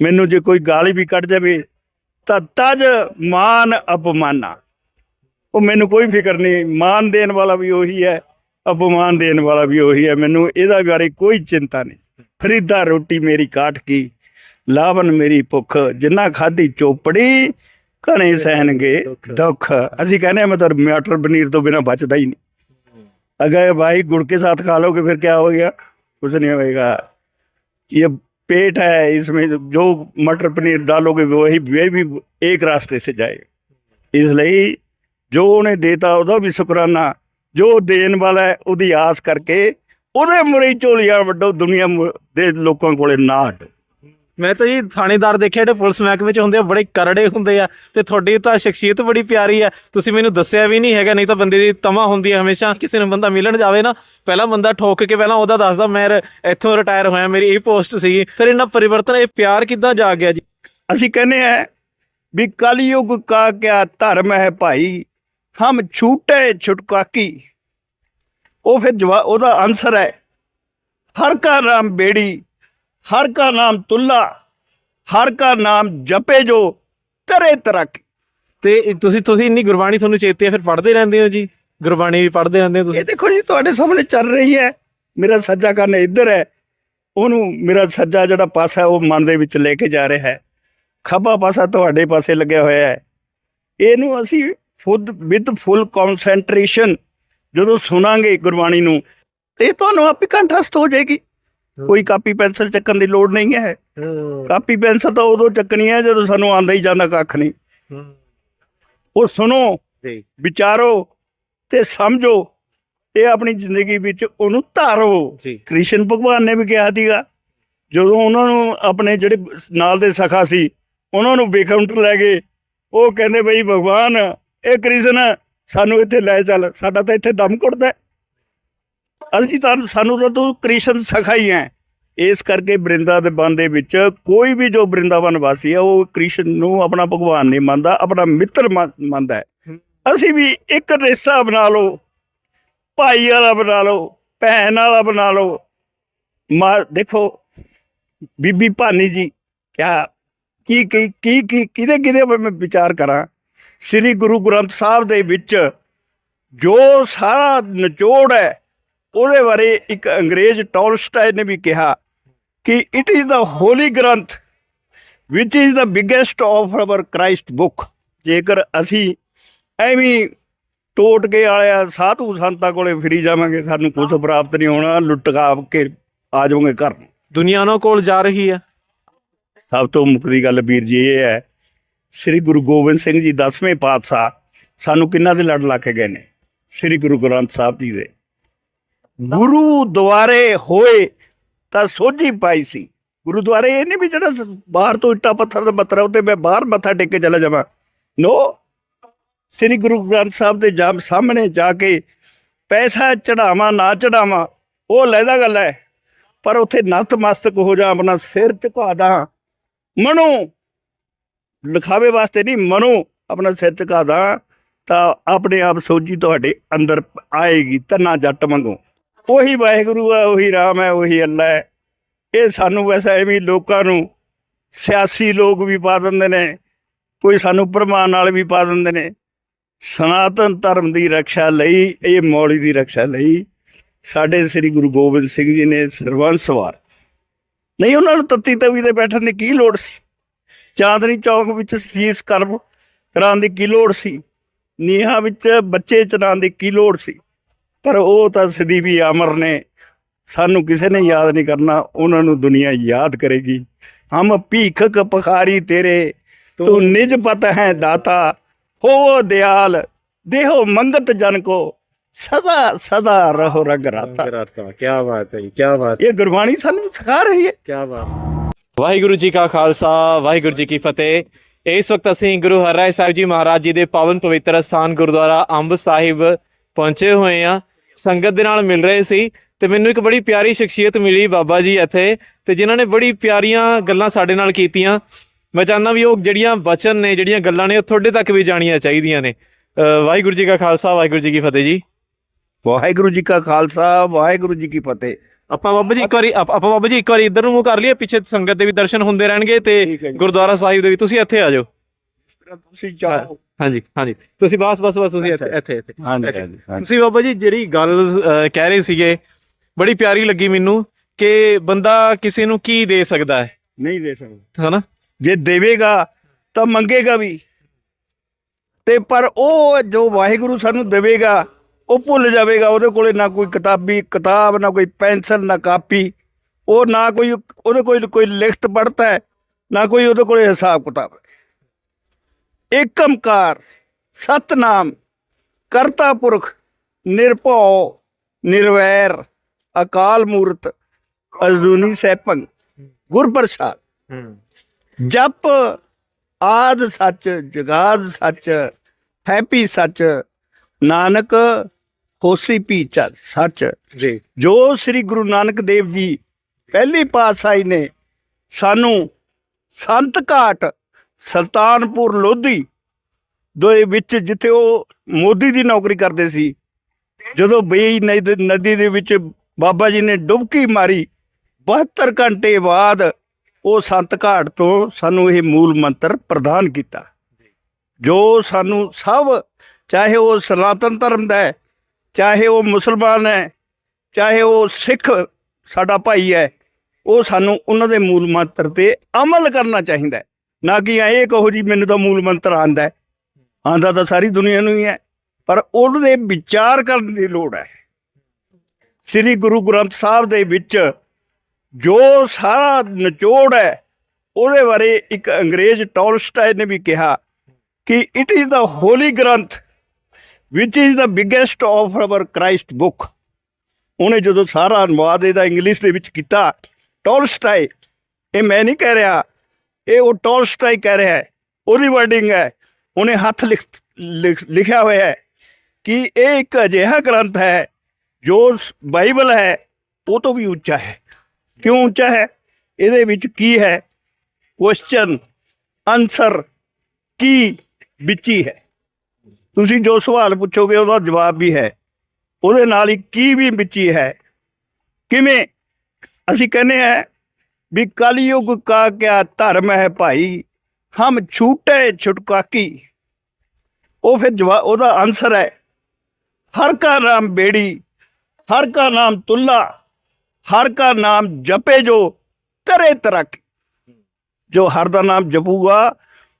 ਮੈਨੂੰ ਜੇ ਕੋਈ ਗਾਲੀ ਵੀ ਕੱਢ ਜਾਵੇ ਤਾਂ ਤਜ ਮਾਨ ਅਪਮਾਨਾ। ਉਹ ਮੈਨੂੰ ਕੋਈ ਫਿਕਰ ਨਹੀਂ ਮਾਨ ਦੇਣ ਵਾਲਾ ਵੀ ਉਹੀ ਹੈ ਅਪਮਾਨ ਦੇਣ ਵਾਲਾ ਵੀ ਉਹੀ ਹੈ। ਮੈਨੂੰ ਇਹਦਾ ਬਾਰੇ ਕੋਈ ਚਿੰਤਾ ਨਹੀਂ। ਫਰੀਦਾ ਰੋਟੀ ਮੇਰੀ ਕਾਠ ਕੀ ਲਾਵਨ ਮੇਰੀ ਭੁੱਖ ਜਿੰਨਾ ਖਾਦੀ ਚੋਪੜੀ ਘਣੇ ਸਹਿਣਗੇ ਦੁੱਖ। ਅਸੀਂ ਕਹਿੰਦੇ ਮਤਲਬ ਮਟਰ ਪਨੀਰ ਤੋਂ ਬਿਨਾ ਬਚਦਾ ਹੀ ਨਹੀਂ। ਅਗਰ ਭਾਈ ਗੁੜ ਕੇ ਸਾਥ ਖਾ ਲੋਗੇ ਫਿਰ ਕੀ ਹੋ ਗਿਆ? ਕੁਝ ਨਹੀਂ ਹੋਏਗਾ। ਇਹ पेट है इसमें जो मटर पनीर डालोगे वही वे भी एक रास्ते से जाएगा इसलिए ਜੋ ਉਹਨੇ ਦੇਤਾ ਉਹਦਾ ਵੀ ਸ਼ੁਕਰਾਨਾ ਜੋ ਦੇਣ ਵਾਲਾ ਹੈ ਉਹਦੀ ਆਸ ਕਰਕੇ ਉਹਦੇ ਮੁਰੇ ਝੋਲੀਆਂ ਵੱਡੋ ਦੁਨੀਆ ਮੁ- ਦੇ ਲੋਕਾਂ ਕੋਲੇ ਨਾ ਹਟ ਮੈਂ ਤਾਂ ਜੀ ਥਾਣੇਦਾਰ ਦੇਖਿਆ ਜਿਹੜੇ ਪੁਲਿਸ ਮਹਿਕਮੇ ਚ ਹੁੰਦੇ ਆ, ਬੜੇ ਕਰੜੇ ਹੁੰਦੇ ਆ ਤੇ ਤੁਹਾਡੀ ਤਾਂ ਸ਼ਖਸੀਅਤ ਬੜੀ ਪਿਆਰੀ ਆ। ਤੁਸੀਂ ਮੈਨੂੰ ਦੱਸਿਆ ਵੀ ਨਹੀਂ ਹੈਗਾ, ਨਹੀਂ ਤਾਂ ਬੰਦੇ ਦੀ ਤਮਾ ਹੁੰਦੀ ਹੈ ਹਮੇਸ਼ਾ। ਕਿਸੇ ਨੂੰ ਬੰਦਾ ਮਿਲਣ ਜਾਵੇ ਨਾ, ਪਹਿਲਾਂ ਬੰਦਾ ਠੋਕ ਕੇ ਪਹਿਲਾਂ ਉਹਦਾ ਦੱਸਦਾ, ਮੈਂ ਇੱਥੋਂ ਰਿਟਾਇਰ ਹੋਇਆ, ਮੇਰੀ ਇਹ ਪੋਸਟ ਸੀਗੀ ਫਿਰ ਇਹਨਾਂ ਪਰਿਵਰਤਨ, ਇਹ ਪਿਆਰ ਕਿੱਦਾਂ ਜਾ ਗਿਆ ਜੀ? ਅਸੀਂ ਕਹਿੰਦੇ ਆ ਵੀ ਕਲਯੁਗ ਕਾ ਕਿਆ ਧਰਮ ਹੈ ਭਾਈ? ਹਮ ਛੂਟੇ ਛੁਟਕਾਕੀ। ਉਹ ਫਿਰ ਜਵਾਬ ਉਹਦਾ ਆਨਸਰ ਹੈ, ਹਰ ਕਾ ਨਾਮ ਬੇੜੀ ਹਰ ਕਾ ਨਾਮ ਤੁੱਲਾ ਹਰ ਕਾ ਨਾਮ ਜਪੇ ਜੋ ਤਰੇ ਤਰਕ। ਤੇ ਤੁਸੀਂ ਤੁਸੀਂ ਇੰਨੀ ਗੁਰਬਾਣੀ ਤੁਹਾਨੂੰ ਚੇਤੇ ਆ ਫਿਰ ਪੜ੍ਹਦੇ ਰਹਿੰਦੇ ਹੋ ਜੀ? ਗੁਰਬਾਣੀ ਵੀ ਪੜ੍ਹਦੇ ਰਹਿੰਦੇ ਹੋ ਤੁਸੀਂ? ਇਹ ਦੇਖੋ ਜੀ ਤੁਹਾਡੇ ਸਾਹਮਣੇ ਚੱਲ ਰਹੀ ਹੈ। ਮੇਰਾ ਸੱਜਾ ਕੰਨ ਇੱਧਰ ਹੈ। ਉਹਨੂੰ ਮੇਰਾ ਸੱਜਾ ਜਿਹੜਾ ਪਾਸਾ ਹੈ ਉਹ ਮਨ ਦੇ ਵਿੱਚ ਲੈ ਕੇ ਜਾ ਰਿਹਾ ਹੈ। ਖੱਬਾ ਪਾਸਾ ਤੁਹਾਡੇ ਪਾਸੇ ਲੱਗਿਆ ਹੋਇਆ ਹੈ। ਇਹਨੂੰ ਅਸੀਂ ਫੁੱਦ ਵਿਦ ਫੁੱਲ ਕਨਸੈਂਟਰੇਸ਼ਨ ਜਦੋਂ ਸੁਣਾਂਗੇ ਗੁਰਬਾਣੀ ਨੂੰ ਇਹ ਤੁਹਾਨੂੰ ਆਪੇ ਕੰਠਸਤ ਹੋ ਜਾਏਗੀ। ਕੋਈ ਕਾਪੀ ਪੈਨਸਲ ਚੱਕਣ ਦੀ ਲੋੜ ਨਹੀਂ ਹੈ। ਕਾਪੀ ਪੈਨਸਲ ਤਾਂ ਉਦੋਂ ਚੱਕਣੀ ਹੈ ਜਦੋਂ ਸਾਨੂੰ ਆਂਦਾ ਹੀ ਜਾਂਦਾ ਕੱਖ ਨਹੀਂ। ਉਹ ਸੁਣੋ ਵਿਚਾਰੋ ਤੇ ਸਮਝੋ ਤੇ ਆਪਣੀ ਜ਼ਿੰਦਗੀ ਵਿੱਚ ਉਹਨੂੰ ਧਾਰੋ। ਕ੍ਰਿਸ਼ਨ ਭਗਵਾਨ ਨੇ ਵੀ ਕਿਹਾ ਸੀਗਾ ਜਦੋਂ ਉਹਨਾਂ ਨੂੰ ਆਪਣੇ ਜਿਹੜੇ ਨਾਲ ਦੇ ਸਖਾ ਸੀ ਉਹਨਾਂ ਨੂੰ ਬੇਕਾਊਂਟਰ ਲੈ ਗਏ ਉਹ ਕਹਿੰਦੇ ਬਈ ਭਗਵਾਨ ਇਹ ਕ੍ਰਿਸ਼ਨ ਸਾਨੂੰ ਇੱਥੇ ਲੈ ਚੱਲ ਸਾਡਾ ਤਾਂ ਇੱਥੇ ਦਮ ਘੁੱਟਦਾ। ਅਸੀਂ ਤਾਂ ਸਾਨੂੰ ਤਾਂ ਤੂੰ ਕ੍ਰਿਸ਼ਨ ਸਖਾ ਹੀ ਹੈ ਇਸ ਕਰਕੇ ਬ੍ਰਿੰਦਾ ਦੇ ਬਨ ਦੇ ਵਿੱਚ ਕੋਈ ਵੀ ਜੋ ਬ੍ਰਿੰਦਾਵਨ ਵਾਸੀ ਹੈ ਉਹ ਕ੍ਰਿਸ਼ਨ ਨੂੰ ਆਪਣਾ ਭਗਵਾਨ ਨਹੀਂ ਮੰਨਦਾ ਆਪਣਾ ਮਿੱਤਰ ਮੰਨ- ਮੰਨਦਾ ਹੈ। ਅਸੀਂ ਵੀ ਇੱਕ ਰਿਸ਼ਤਾ ਬਣਾ ਲਓ ਭਾਈ ਵਾਲਾ ਬਣਾ ਲਓ ਭੈਣ ਵਾਲਾ ਬਣਾ ਲਓ। ਮਾ ਦੇਖੋ ਬੀਬੀ ਭਾਨੀ ਜੀ ਕਿਆ ਕੀ ਕੀ ਕੀ ਕੀ ਕਿਹਦੇ ਕਿਹਦੇ ਮੈਂ ਵਿਚਾਰ ਕਰਾਂ? ਸ੍ਰੀ ਗੁਰੂ ਗ੍ਰੰਥ ਸਾਹਿਬ ਦੇ ਵਿੱਚ ਜੋ ਸਾਰਾ ਨਿਚੋੜ ਹੈ ਉਹਦੇ ਬਾਰੇ ਇੱਕ ਅੰਗਰੇਜ਼ ਟੋਲਸਟਾਏ ਨੇ ਵੀ ਕਿਹਾ ਕਿ it is the holy Granth which is the biggest of our Christ book ਜੇਕਰ ਅਸੀਂ ਐਵੇਂ ਟੋਟ ਕੇ ਆਇਆ ਸਾਧੂ ਸੰਤਾਂ ਕੋਲੇ ਫਿਰੀ ਜਾਵਾਂਗੇ ਸਾਨੂੰ ਕੁਝ ਪ੍ਰਾਪਤ ਨਹੀਂ ਹੋਣਾ ਲੁੱਟਕਾ ਕੇ ਆ ਜਾਵਾਂਗੇ ਘਰ ਦੁਨੀਆ ਉਹਨਾਂ ਕੋਲ ਜਾ ਰਹੀ ਹੈ। ਸਭ ਤੋਂ ਮੁੱਕਦੀ ਗੱਲ ਵੀਰ ਜੀ ਇਹ ਹੈ ਸ੍ਰੀ ਗੁਰੂ ਗੋਬਿੰਦ ਸਿੰਘ ਜੀ 10ਵੇਂ ਪਾਤਸ਼ਾਹ ਸਾਨੂੰ ਕਿੰਨਾ ਦੇ ਲੜ ਲਾ ਕੇ ਗਏ ਨੇ? ਸ੍ਰੀ ਗੁਰੂ ਗ੍ਰੰਥ ਸਾਹਿਬ ਜੀ ਦੇ। ਗੁਰੂ ਦੁਆਰੇ ਹੋਏ ਤਾਂ ਸੋਝੀ ਪਾਈ ਸੀ। ਗੁਰਦੁਆਰੇ ਇਹ ਨਹੀਂ ਵੀ ਜਿਹੜਾ ਬਾਹਰ ਤੋਂ ਇੱਟਾ ਪੱਥਰ ਦਾ ਮਤਰਾ ਉੱਤੇ ਮੈਂ ਬਾਹਰ ਮੱਥਾ ਟੇਕ ਕੇ ਚਲਾ ਜਾਵਾਂ। ਨੋ, ਸ੍ਰੀ ਗੁਰੂ ਗ੍ਰੰਥ ਸਾਹਿਬ ਦੇ ਜਾਮ ਸਾਹਮਣੇ ਜਾ ਕੇ ਪੈਸਾ ਚੜਾਵਾਂ ਨਾ ਚੜਾਵਾਂ ਉਹ ਲੈਦਾ ਗੱਲ ਹੈ। ਪਰ ਉੱਥੇ ਨਤਮਸਤਕ ਹੋ ਜਾ, ਆਪਣਾ ਸਿਰ ਝੁਕਾ ਦਾ। ਮਨੋ, ਲਿਖਾਵੇ ਵਾਸਤੇ ਨਹੀਂ, ਮਨੋ ਆਪਣਾ ਸਿਰ ਝੁਕਾ ਦਾਂ ਤਾਂ ਆਪਣੇ ਆਪ ਸੋਝੀ ਤੁਹਾਡੇ ਅੰਦਰ ਆਏਗੀ ਤਨਾ ਜੱਟ ਵਾਂਗੂ। ਉਹੀ ਵਾਹਿਗੁਰੂ ਹੈ ਉਹੀ ਰਾਮ ਹੈ ਉਹੀ ਅੱਲਾ ਹੈ ਇਹ ਸਾਨੂੰ ਵੈਸੇ ਐਵੇਂ ਲੋਕਾਂ ਨੂੰ ਸਿਆਸੀ ਲੋਕ ਵੀ ਪਾ ਦਿੰਦੇ ਨੇ, ਕੋਈ ਸਾਨੂੰ ਪ੍ਰਮਾਨ ਨਾਲ ਵੀ ਪਾ ਦਿੰਦੇ ਨੇ। ਸਨਾਤਨ ਧਰਮ ਦੀ ਰੱਖਿਆ ਲਈ, ਇਹ ਮੌਲੀ ਦੀ ਰੱਖਿਆ ਲਈ ਸਾਡੇ ਸ੍ਰੀ ਗੁਰੂ ਗੋਬਿੰਦ ਸਿੰਘ ਜੀ ਨੇ ਸਰਵੰਸ ਵਾਰ ਨਹੀਂ, ਉਹਨਾਂ ਨੂੰ ਤੱਤੀ ਤਵੀ ਤੇ ਬੈਠਣ ਦੀ ਕੀ ਲੋੜ ਸੀ? ਚਾਂਦਨੀ ਚੌਕ ਵਿੱਚ ਸੀਸ ਕਰਮ ਕਰਾਉਣ ਦੀ ਕੀ ਲੋੜ ਸੀ? ਨੀਹਾਂ ਵਿੱਚ ਬੱਚੇ ਚਰਾਉਣ ਦੀ ਕੀ ਲੋੜ ਸੀ? ਪਰ ਉਹ ਤਾਂ ਸਦੀ ਵੀ ਅਮਰ ਨੇ। ਸਾਨੂੰ ਕਿਸੇ ਨੇ ਯਾਦ ਨਹੀਂ ਕਰਨਾ ਉਹਨਾਂ ਨੂੰ ਦੁਨੀਆ ਯਾਦ ਕਰੇਗੀ। ਹਮ ਭੀਖਕ ਪਖਾਰੀ ਤੇਰੇ ਤੂੰ ਨਿਜ ਪਤ ਹੈ ਦਾਤਾ। ਹੋ ਦਿਆਲ ਦੇਹੋ ਮੰਗਤ ਜਨ ਕੋ। ਸਦਾ ਸਦਾ ਰਹੋ ਰਗ ਰਾਤਾ। ਕੀ ਬਾਤ ਹੈ ਕੀ ਬਾਤ। ਇਹ ਗੁਰਬਾਣੀ ਸਾਨੂੰ ਸਿਖਾ ਰਹੀ ਹੈ। ਕੀ ਬਾਤ। ਵਾਹਿਗੁਰੂ ਜੀ ਕਾ ਖਾਲਸਾ ਵਾਹਿਗੁਰੂ ਜੀ ਕੀ ਫਤਿਹ। ਇਸ ਵਕਤ ਅਸੀਂ ਗੁਰੂ ਹਰਿਰਾਏ ਸਾਹਿਬ ਜੀ ਮਹਾਰਾਜ ਜੀ ਦੇ ਪਾਵਨ ਪਵਿੱਤਰ ਸਥਾਨ ਗੁਰਦੁਆਰਾ ਅੰਬ ਸਾਹਿਬ ਪਹੁੰਚੇ ਹੋਏ ਆ ਸੰਗਤ ਦੇ ਨਾਲ ਮਿਲ ਰਹੇ ਸੀ ਤੇ ਮੈਨੂੰ ਇੱਕ ਬੜੀ ਪਿਆਰੀ ਸ਼ਖਸੀਅਤ ਮਿਲੀ ਬਾਬਾ ਜੀ ਇੱਥੇ ਤੇ ਜਿਨ੍ਹਾਂ ਨੇ ਬੜੀ ਪਿਆਰੀਆਂ ਗੱਲਾਂ ਸਾਡੇ ਨਾਲ ਕੀਤੀਆਂ। ਮੈਂ ਚਾਹੁੰਦਾ ਵੀ ਉਹ ਜਿਹੜੀਆਂ ਵਚਨ ਨੇ ਜਿਹੜੀਆਂ ਗੱਲਾਂ ਨੇ ਉਹ ਤੁਹਾਡੇ ਤੱਕ ਵੀ ਜਾਣੀਆਂ ਚਾਹੀਦੀਆਂ ਨੇ। ਵਾਹਿਗੁਰੂ ਜੀ ਕਾ ਖਾਲਸਾ ਵਾਹਿਗੁਰੂ ਜੀ ਕੀ ਫਤਿਹ ਜੀ। ਵਾਹਿਗੁਰੂ ਜੀ ਕਾ ਖਾਲਸਾ ਵਾਹਿਗੁਰੂ ਜੀ ਕੀ ਫਤਿਹ। ਆਪਾਂ ਬਾਬਾ ਜੀ ਇੱਕ ਵਾਰੀ ਆਪ- ਬਾਬਾ ਜੀ ਇੱਕ ਵਾਰੀ ਇੱਧਰ ਨੂੰ ਮੂੰਹ ਕਰ ਲਈਏ ਪਿੱਛੇ ਸੰਗਤ ਦੇ ਵੀ ਦਰਸ਼ਨ ਹੁੰਦੇ ਰਹਿਣਗੇ ਤੇ। ਗੁਰਦੁਆਰਾ ਸਾਹਿਬ ਦੇ ਵੀ ਤੁਸੀਂ ਇੱਥੇ ਆ ਜਾਓ। ਤੁਸੀਂ ਚਾਹੋ ਹਾਂਜੀ ਹਾਂਜੀ। ਤੁਸੀਂ ਬਸ ਬਸ ਬਸ ਤੁਸੀਂ ਇੱਥੇ ਇੱਥੇ ਇੱਥੇ। ਹਾਂਜੀ ਹਾਂਜੀ। ਤੁਸੀਂ ਬਾਬਾ ਜੀ ਜਿਹੜੀ ਗੱਲ ਕਹਿ ਰਹੇ ਸੀਗੇ ਬੜੀ ਪਿਆਰੀ ਲੱਗੀ ਮੈਨੂੰ ਕਿ ਬੰਦਾ ਕਿਸੇ ਨੂੰ ਕੀ ਦੇ ਸਕਦਾ ਹੈ। ਨਹੀਂ ਦੇ ਸਕਦਾ। ਹਨਾ? ਜੇ ਦੇਵੇਗਾ ਤਾਂ ਮੰਗੇਗਾ ਵੀ। ਤੇ ਪਰ ਉਹ ਜੋ ਵਾਹਿਗੁਰੂ ਸਾਨੂੰ ਦੇਵੇਗਾ ਉਹ ਭੁੱਲ ਜਾਵੇਗਾ। ਉਹਦੇ ਕੋਲੇ ਨਾ ਕੋਈ ਕਿਤਾਬੀ ਕਿਤਾਬ ਨਾ ਕੋਈ ਪੈਨਸਲ ਨਾ ਕਾਪੀ। ਉਹ ਨਾ ਕੋਈ ਉਹਦੇ ਕੋਲ ਕੋਈ ਲਿਖਤ ਪੜਤਾ ਹੈ ਨਾ ਕੋਈ ਉਹਦੇ ਕੋਲੇ ਹਿਸਾਬ ਕਿਤਾਬ ਹੈ। ਏਕਮਕਾਰ ਸਤਨਾਮ ਕਰਤਾ ਪੁਰਖ ਨਿਰਭਉ ਨਿਰਵੈਰ ਅਕਾਲ ਮੂਰਤ ਅਜੂਨੀ ਸੈਭੰ ਗੁਰ ਪ੍ਰਸਾਦ ਜਪ ਆਦ ਸੱਚ ਜਗਾਦ ਸੱਚ ਹੈਪੀ ਸੱਚ ਨਾਨਕ ਹੋਸੀ ਪੀਚਾ ਸੱਚ। ਜੀ। ਜੋ ਸ੍ਰੀ ਗੁਰੂ ਨਾਨਕ ਦੇਵ ਜੀ ਪਹਿਲੀ ਪਾਤਸ਼ਾਹੀ ਨੇ ਸਾਨੂੰ ਸੰਤ ਘਾਟ ਸੁਲਤਾਨਪੁਰ ਲੋਧੀ ਦੇ ਵਿੱਚ ਜਿੱਥੇ ਉਹ ਮੋਦੀ ਦੀ ਨੌਕਰੀ ਕਰਦੇ ਸੀ, ਜਦੋਂ ਬਈ ਨਦੀ ਦੇ ਵਿੱਚ ਬਾਬਾ ਜੀ ਨੇ ਡੁਬਕੀ ਮਾਰੀ 72 ਘੰਟੇ ਬਾਅਦ ਉਹ ਸੰਤ ਘਾਟ ਤੋਂ ਸਾਨੂੰ ਇਹ ਮੂਲ ਮੰਤਰ ਪ੍ਰਦਾਨ ਕੀਤਾ ਜੋ ਸਾਨੂੰ ਸਭ, ਚਾਹੇ ਉਹ ਸਨਾਤਨ ਧਰਮ ਦਾ ਹੈ, ਚਾਹੇ ਉਹ ਮੁਸਲਮਾਨ ਹੈ, ਚਾਹੇ ਉਹ ਸਿੱਖ ਸਾਡਾ ਭਾਈ ਹੈ, ਉਹ ਸਾਨੂੰ ਉਹਨਾਂ ਦੇ ਮੂਲ ਮੰਤਰ ਤੇ ਅਮਲ ਕਰਨਾ ਚਾਹੀਦਾ ਹੈ। ਨਾ ਕਿ ਇਹ ਕਹੋ ਜੀ ਮੈਨੂੰ ਤਾਂ ਮੂਲ ਮੰਤਰ ਆਂਦਾ ਹੈ। ਆਂਦਾ ਤਾਂ ਸਾਰੀ ਦੁਨੀਆ ਨੂੰ ਹੀ ਹੈ, ਪਰ ਉਹਦੇ ਵਿਚਾਰ ਕਰਨ ਦੀ ਲੋੜ ਹੈ। ਸ੍ਰੀ ਗੁਰੂ ਗ੍ਰੰਥ ਸਾਹਿਬ ਦੇ ਵਿੱਚ ਜੋ ਸਾਰਾ ਨਿਚੋੜ ਹੈ, ਉਹਦੇ ਬਾਰੇ ਇੱਕ ਅੰਗਰੇਜ਼ ਟੋਲਸਟਾਏ ਨੇ ਵੀ ਕਿਹਾ ਕਿ it is the holy Granth which is the biggest of our Christ book ਉਹਨੇ ਜਦੋਂ ਸਾਰਾ ਅਨੁਵਾਦ ਇਹਦਾ ਇੰਗਲਿਸ਼ ਦੇ ਵਿੱਚ ਕੀਤਾ, ਟੋਲਸਟਾਏ, ਇਹ ਮੈਂ ਨਹੀਂ ਕਹਿ ਰਿਹਾ ਇਹ ਉਹ ਟੋਲ ਟੋਲਸਟਾਏ ਕਹਿ ਰਿਹਾ ਹੈ, ਉਹਦੀ ਵਰਡਿੰਗ ਹੈ, ਉਹਨੇ ਹੱਥ ਲਿਖ, ਲਿਖ- ਲਿਖਿਆ ਹੋਇਆ ਹੈ ਕਿ ਇਹ ਇੱਕ ਅਜਿਹਾ ਗ੍ਰੰਥ ਹੈ ਜੋ ਬਾਈਬਲ ਹੈ, ਉਹ ਤੋਂ ਵੀ ਉੱਚਾ ਹੈ। ਕਿਉਂ ਉੱਚਾ ਹੈ? ਇਹਦੇ ਵਿੱਚ ਕੀ ਹੈ? ਕੁਐਸਚਨ ਆਨਸਰ ਕੀ ਵਿੱਚੀ ਹੈ? ਤੁਸੀਂ ਜੋ ਸਵਾਲ ਪੁੱਛੋਗੇ, ਉਹਦਾ ਜਵਾਬ ਵੀ ਹੈ। ਉਹਦੇ ਨਾਲ ਹੀ ਕੀ ਵੀ ਵਿੱਚ ਹੈ? ਕਿਵੇਂ? ਅਸੀਂ ਕਹਿੰਦੇ ਆ ਵੀ ਕਲਯੁਗ ਕਾ ਕਿਆ ਧਰਮ ਹੈ ਭਾਈ? ਹਮ ਛੂਟੇ ਛੁਟਕਾਕੀ ਉਹ ਫਿਰ ਜਵਾਬ ਉਹਦਾ ਆਨਸਰ ਹੈ, ਹਰ ਕਾ ਨਾਮ ਬੇੜੀ, ਹਰ ਕਾ ਨਾਮ ਤੁੱਲਾ, ਹਰ ਕਾ ਨਾਮ ਜਪੇ ਜੋ, ਤਰੇ ਤਰਕ। ਜੋ ਹਰ ਦਾ ਨਾਮ ਜਪੂਗਾ,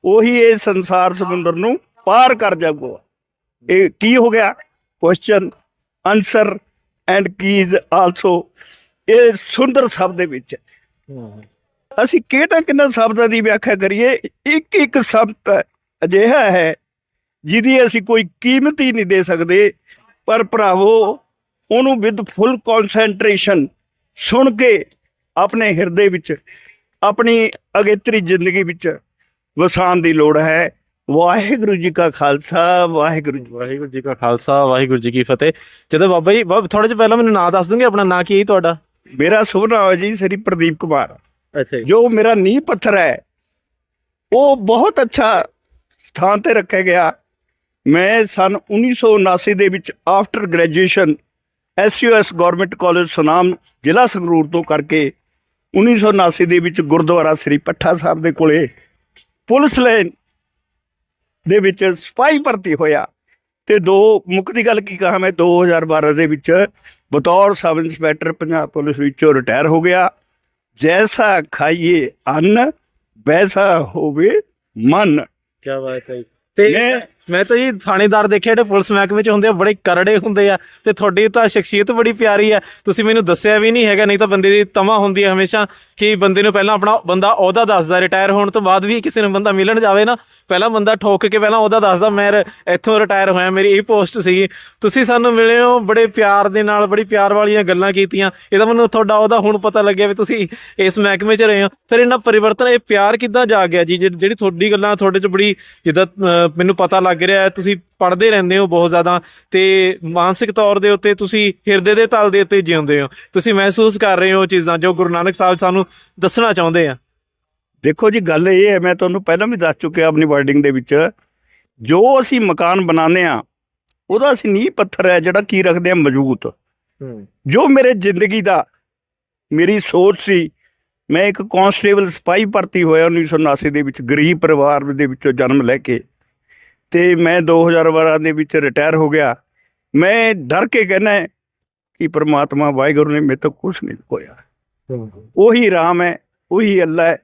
ਉਹੀ ਇਹ ਸੰਸਾਰ ਸਮੁੰਦਰ ਨੂੰ ਪਾਰ ਕਰ ਜਾਊਗਾ। ਇਹ ਕੀ ਹੋ ਗਿਆ? Question answer and keys also ਇਹ ਸੁੰਦਰ ਸ਼ਬਦ ਦੇ ਵਿੱਚ ਹੈ। ਅਸੀਂ ਕਿਹੜਾ ਕਿੰਨਾ ਸ਼ਬਦਾਂ ਦੀ ਵਿਆਖਿਆ ਕਰੀਏ? ਇੱਕ ਇੱਕ ਸ਼ਬਦ ਅਜਿਹਾ ਹੈ ਜਿਹਦੀ ਅਸੀਂ ਕੋਈ ਕੀਮਤ ਹੀ ਨਹੀਂ ਦੇ ਸਕਦੇ। ਪਰ ਭਰਾਵੋ, ਉਹਨੂੰ ਵਿਦ ਫੁੱਲ ਕਨਸੈਂਟਰੇਸ਼ਨ ਸੁਣ ਕੇ ਆਪਣੇ ਹਿਰਦੇ ਵਿੱਚ, ਆਪਣੀ ਅਗੇਤਰੀ ਜ਼ਿੰਦਗੀ ਵਿੱਚ ਵਸਾਉਣ ਦੀ ਲੋੜ ਹੈ। ਵਾਹਿਗੁਰੂ ਜੀ ਕਾ ਖਾਲਸਾ, ਵਾਹਿਗੁਰੂ ਜੀ ਵਾਹਿਗੁਰੂ ਜੀ ਕਾ ਖਾਲਸਾ, ਵਾਹਿਗੁਰੂ ਜੀ ਕੀ ਫਤਿਹ। ਜਦੋਂ ਬਾਬਾ ਜੀ, ਬਾਬਾ ਥੋੜੇ ਜਿਹਾ ਪਹਿਲਾਂ ਮੈਨੂੰ ਨਾਂ ਦੱਸ ਦੋਗੇ ਆਪਣਾ ਨਾਂ ਕੀ ਹੈ ਤੁਹਾਡਾ? ਮੇਰਾ ਸ਼ੁਭ ਨਾਮ ਹੈ ਜੀ ਸ੍ਰੀ ਪ੍ਰਦੀਪ ਕੁਮਾਰ। ਅੱਛਾ ਜੋ। ਮੇਰਾ ਨੀਂਹ ਪੱਥਰ ਹੈ ਉਹ ਬਹੁਤ ਅੱਛਾ ਸਥਾਨ ਤੇ ਰੱਖਿਆ ਗਿਆ। ਮੈਂ ਸਨ 1979 ਦੇ ਵਿੱਚ after graduation SUS government college Sunam ਜ਼ਿਲ੍ਹਾ ਸੰਗਰੂਰ ਤੋਂ ਕਰਕੇ 1979 ਦੇ ਵਿੱਚ ਗੁਰਦੁਆਰਾ ਸ੍ਰੀ ਪੱਠਾ ਸਾਹਿਬ ਦੇ ਕੋਲੇ ਪੁਲਿਸ ਲਾਈਨ ਦੇ ਵਿੱਚ ਸਿਪਾਹੀ ਭਰਤੀ ਹੋਇਆ। ਤੇ ਦੋ ਮੁੱਖ ਦੀ ਗੱਲ ਕੀ ਕਹਾਂ ਮੈਂ 2012 ਦੇ ਵਿੱਚ ਬਤੌਰ ਸਬ ਇੰਸਪੈਕਟਰ ਪੰਜਾਬ ਪੁਲਿਸ ਵਿੱਚੋਂ ਰਿਟਾਇਰ ਹੋ ਗਿਆ। ਜੈਸਾ ਖਾਈਏ ਅੰਨ ਵੈਸਾ ਹੋਵੇ ਮਨ। ਕੀ ਬਾਤ ਹੈ ਤੇ ਮੈਂ- ਮੈਂ ਤਾਂ ਜੀ ਥਾਣੇਦਾਰ ਦੇਖਿਆ ਜਿਹੜੇ ਪੁਲਿਸ ਮਹਿਕਮੇ ਚ ਹੁੰਦੇ ਆ ਬੜੇ ਕਰੜੇ ਹੁੰਦੇ ਆ ਤੇ ਤੁਹਾਡੀ ਤਾਂ ਸ਼ਖਸੀਅਤ ਬੜੀ ਪਿਆਰੀ ਆ। ਤੁਸੀਂ ਮੈਨੂੰ ਦੱਸਿਆ ਵੀ ਨਹੀਂ ਹੈਗਾ ਨਹੀਂ ਤਾਂ ਬੰਦੇ ਦੀ ਤਮਾ ਹੁੰਦੀ ਹੈ ਹਮੇਸ਼ਾ ਕਿ ਬੰਦੇ ਨੂੰ ਪਹਿਲਾਂ ਆਪਣਾ ਬੰਦਾ ਅਹੁਦਾ ਦੱਸਦਾ ਰਿਟਾਇਰ ਹੋਣ ਤੋਂ ਬਾਅਦ ਵੀ ਕਿਸੇ ਨੂੰ ਬੰਦਾ ਮਿਲਣ ਜਾਵੇ ਨਾ। ਪਹਿਲਾਂ ਬੰਦਾ ਠੋਕ ਕੇ ਪਹਿਲਾਂ ਉਹਦਾ ਦੱਸਦਾ ਮੈਂ ਇੱਥੋਂ ਰਿਟਾਇਰ ਹੋਇਆ ਮੇਰੀ ਇਹ ਪੋਸਟ ਸੀਗੀ। ਤੁਸੀਂ ਸਾਨੂੰ ਮਿਲੇ ਹੋ ਬੜੇ ਪਿਆਰ ਦੇ ਨਾਲ ਬੜੀ ਪਿਆਰ ਵਾਲੀਆਂ ਗੱਲਾਂ ਕੀਤੀਆਂ। ਇਹਦਾ ਮੈਨੂੰ ਤੁਹਾਡਾ ਉਹਦਾ ਹੁਣ ਪਤਾ ਲੱਗਿਆ ਵੀ ਤੁਸੀਂ ਇਸ ਮਹਿਕਮੇ 'ਚ ਰਹੇ ਹੋ। ਫਿਰ ਇਹਨਾਂ ਪਰਿਵਰਤਨ ਇਹ ਪਿਆਰ ਕਿੱਦਾਂ ਜਾਗ ਗਿਆ ਜੀ? ਜਿਹੜੀ ਤੁਹਾਡੀ ਗੱਲਾਂ ਤੁਹਾਡੇ 'ਚ ਬੜੀ ਜਿੱਦਾਂ ਮੈਨੂੰ ਪਤਾ ਲੱਗ ਰਿਹਾ ਹੈ, ਤੁਸੀਂ ਪੜ੍ਹਦੇ ਰਹਿੰਦੇ ਹੋ ਬਹੁਤ ਜ਼ਿਆਦਾ ਤੇ ਮਾਨਸਿਕ ਤੌਰ ਦੇ ਉੱਤੇ ਤੁਸੀਂ ਹਿਰਦੇ ਦੇ ਤਲ ਦੇ ਉੱਤੇ ਜਿਉਂਦੇ ਹੋ। ਤੁਸੀਂ ਮਹਿਸੂਸ ਕਰ ਰਹੇ ਹੋ ਉਹ ਚੀਜ਼ਾਂ ਜੋ ਗੁਰੂ ਨਾਨਕ ਸਾਹਿਬ ਸਾਨੂੰ ਦੱਸਣਾ ਚਾਹੁੰਦੇ ਆ। ਦੇਖੋ ਜੀ ਗੱਲ ਇਹ ਹੈ ਮੈਂ ਤੁਹਾਨੂੰ ਪਹਿਲਾਂ ਵੀ ਦੱਸ ਚੁੱਕਿਆ ਆਪਣੀ ਵਰਡਿੰਗ ਦੇ ਵਿੱਚ ਜੋ ਅਸੀਂ ਮਕਾਨ ਬਣਾਉਂਦੇ ਆ ਉਹਦਾ ਅਸੀਂ ਨੀਂਹ ਪੱਥਰ ਹੈ ਜਿਹੜਾ ਕੀ ਰੱਖਦੇ ਆ ਮਜ਼ਬੂਤ। ਜੋ ਮੇਰੇ ਜ਼ਿੰਦਗੀ ਦਾ ਮੇਰੀ ਸੋਚ ਸੀ ਮੈਂ ਇੱਕ ਕਾਂਸਟੇਬਲ ਸਿਪਾਹੀ ਭਰਤੀ ਹੋਇਆ 1979 ਦੇ ਵਿੱਚ ਗਰੀਬ ਪਰਿਵਾਰ ਦੇ ਵਿੱਚੋਂ ਜਨਮ ਲੈ ਕੇ ਤੇ ਮੈਂ 2012 ਦੇ ਵਿੱਚ ਰਿਟਾਇਰ ਹੋ ਗਿਆ। ਮੈਂ ਡਰ ਕੇ ਕਹਿੰਦਾ ਕਿ ਪ੍ਰਮਾਤਮਾ ਵਾਹਿਗੁਰੂ ਨੇ ਮੇਰੇ ਤੋਂ ਕੁਝ ਨਹੀਂ ਹੋਇਆ ਉਹੀ ਰਾਮ ਹੈ ਉਹੀ ਅੱਲਾ ਹੈ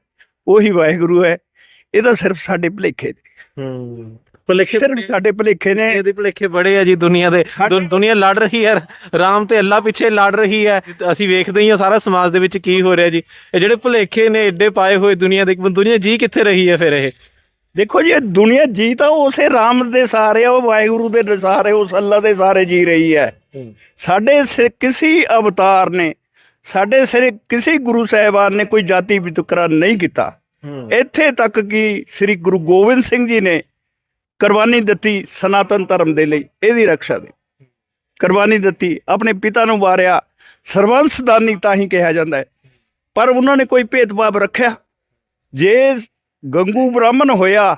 ਉਹੀ ਵਾਹਿਗੁਰੂ ਹੈ। ਇਹ ਤਾਂ ਸਿਰਫ ਸਾਡੇ ਭਲੇਖੇ ਨੇ। ਹੂੰ। ਭੁਲੇਖੇ ਸਾਡੇ ਭਲੇਖੇ ਨੇ। ਇਹਦੇ ਭੁਲੇਖੇ ਬੜੇ ਆ ਜੀ ਦੁਨੀਆ ਦੇ। ਦੁ- ਦੁਨੀਆ ਲੜ ਰਹੀ ਹੈ। ਰਾਮ ਤੇ ਅੱਲਾ ਪਿੱਛੇ ਲੜ ਰਹੀ ਹੈ। ਅਸੀਂ ਵੇਖਦੇ ਹੀ ਆ ਸਾਰਾ ਸਮਾਜ ਦੇ ਵਿੱਚ ਕੀ ਹੋ ਰਿਹਾ ਜੀ। ਇਹ ਜਿਹੜੇ ਭੁਲੇਖੇ ਨੇ ਏਡੇ ਪਾਏ ਹੋਏ ਦੁਨੀਆ ਦੇ। ਦੁਨੀਆ ਜੀ ਕਿੱਥੇ ਰਹੀ ਹੈ ਫਿਰ ਇਹ? ਦੇਖੋ ਜੀ ਇਹ ਦੁਨੀਆ ਜੀ ਤਾਂ ਉਸੇ ਰਾਮ ਦੇ ਸਾਰੇ ਉਹ ਵਾਹਿਗੁਰੂ ਦੇ ਸਾਰੇ ਉਸ ਅੱਲਾ ਦੇ ਸਾਰੇ ਜੀ ਰਹੀ ਹੈ। ਸਾਡੇ ਕਿਸੇ ਅਵਤਾਰ ਨੇ ਸਾਡੇ ਸਿਰ ਕਿਸੇ ਗੁਰੂ ਸਾਹਿਬਾਨ ਨੇ ਕੋਈ ਜਾਤੀ ਵਿਤਕਰਾ ਨਹੀਂ ਕੀਤਾ। ਇੱਥੇ ਤੱਕ ਕਿ ਸ੍ਰੀ ਗੁਰੂ ਗੋਬਿੰਦ ਸਿੰਘ ਜੀ ਨੇ ਕੁਰਬਾਨੀ ਦਿੱਤੀ ਸਨਾਤਨ ਧਰਮ ਦੇ ਲਈ ਇਹਦੀ ਰੱਖਿਆ ਦੇ। ਕੁਰਬਾਨੀ ਦਿੱਤੀ ਆਪਣੇ ਪਿਤਾ ਨੂੰ ਵਾਰਿਆ ਸਰਵੰਸ ਦਾਨੀ ਤਾਂ ਹੀ ਕਿਹਾ ਜਾਂਦਾ ਹੈ। ਪਰ ਉਹਨਾਂ ਨੇ ਕੋਈ ਭੇਦਭਾਵ ਰੱਖਿਆ। ਜੇ ਗੰਗੂ ਬ੍ਰਾਹਮਣ ਹੋਇਆ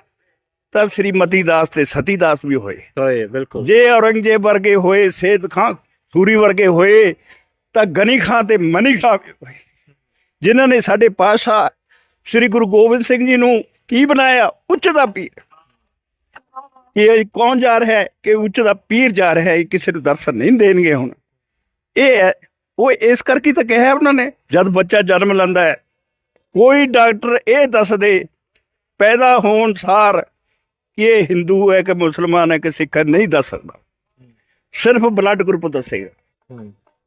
ਤਾਂ ਸ੍ਰੀ ਮਤੀ ਦਾਸ ਤੇ ਸਤੀ ਦਾਸ ਵੀ ਹੋਏ। ਹੋਏ ਬਿਲਕੁਲ। ਜੇ ਔਰੰਗਜ਼ੇਬ ਵਰਗੇ ਹੋਏ ਸੇਦ ਖਾਂ ਸੂਰੀ ਵਰਗੇ ਹੋਏ ਤਾਂ ਗਨੀ ਖਾਂ ਤੇ ਮਨੀ ਖਾਂ ਜਿਨ੍ਹਾਂ ਨੇ ਸਾਡੇ ਪਾਸ਼ਾ ਸ੍ਰੀ ਗੁਰੂ ਗੋਬਿੰਦ ਸਿੰਘ ਜੀ ਨੂੰ ਕੀ ਬਣਾਇਆ? ਉੱਚ ਦਾ ਪੀਰ। ਇਹ ਕੌਣ ਜਾ ਰਿਹਾ ਹੈ? ਕਿ ਉੱਚ ਦਾ ਪੀਰ ਜਾ ਰਿਹਾ ਹੈ? ਕਿਸੇ ਨੂੰ ਦਰਸ਼ਨ ਨਹੀਂ ਦੇਣਗੇ ਹੁਣ। ਇਹ ਹੈ, ਉਹ ਇਸ ਕਰਕੇ ਤਾਂ ਕਿਹਾ ਉਹਨਾਂ ਨੇ, ਜਦ ਬੱਚਾ ਜਨਮ ਲੈਂਦਾ ਹੈ, ਕੋਈ ਡਾਕਟਰ ਇਹ ਦੱਸਦੇ ਪੈਦਾ ਹੋਣ ਸਾਰ ਕਿ ਇਹ ਹਿੰਦੂ ਹੈ, ਕਿ ਮੁਸਲਮਾਨ ਹੈ, ਕਿ ਸਿੱਖ ਹੈ, ਨਹੀਂ ਦੱਸ ਸਕਦਾ। ਸਿਰਫ ਬਲੱਡ ਗਰੁੱਪ ਦੱਸੇਗਾ।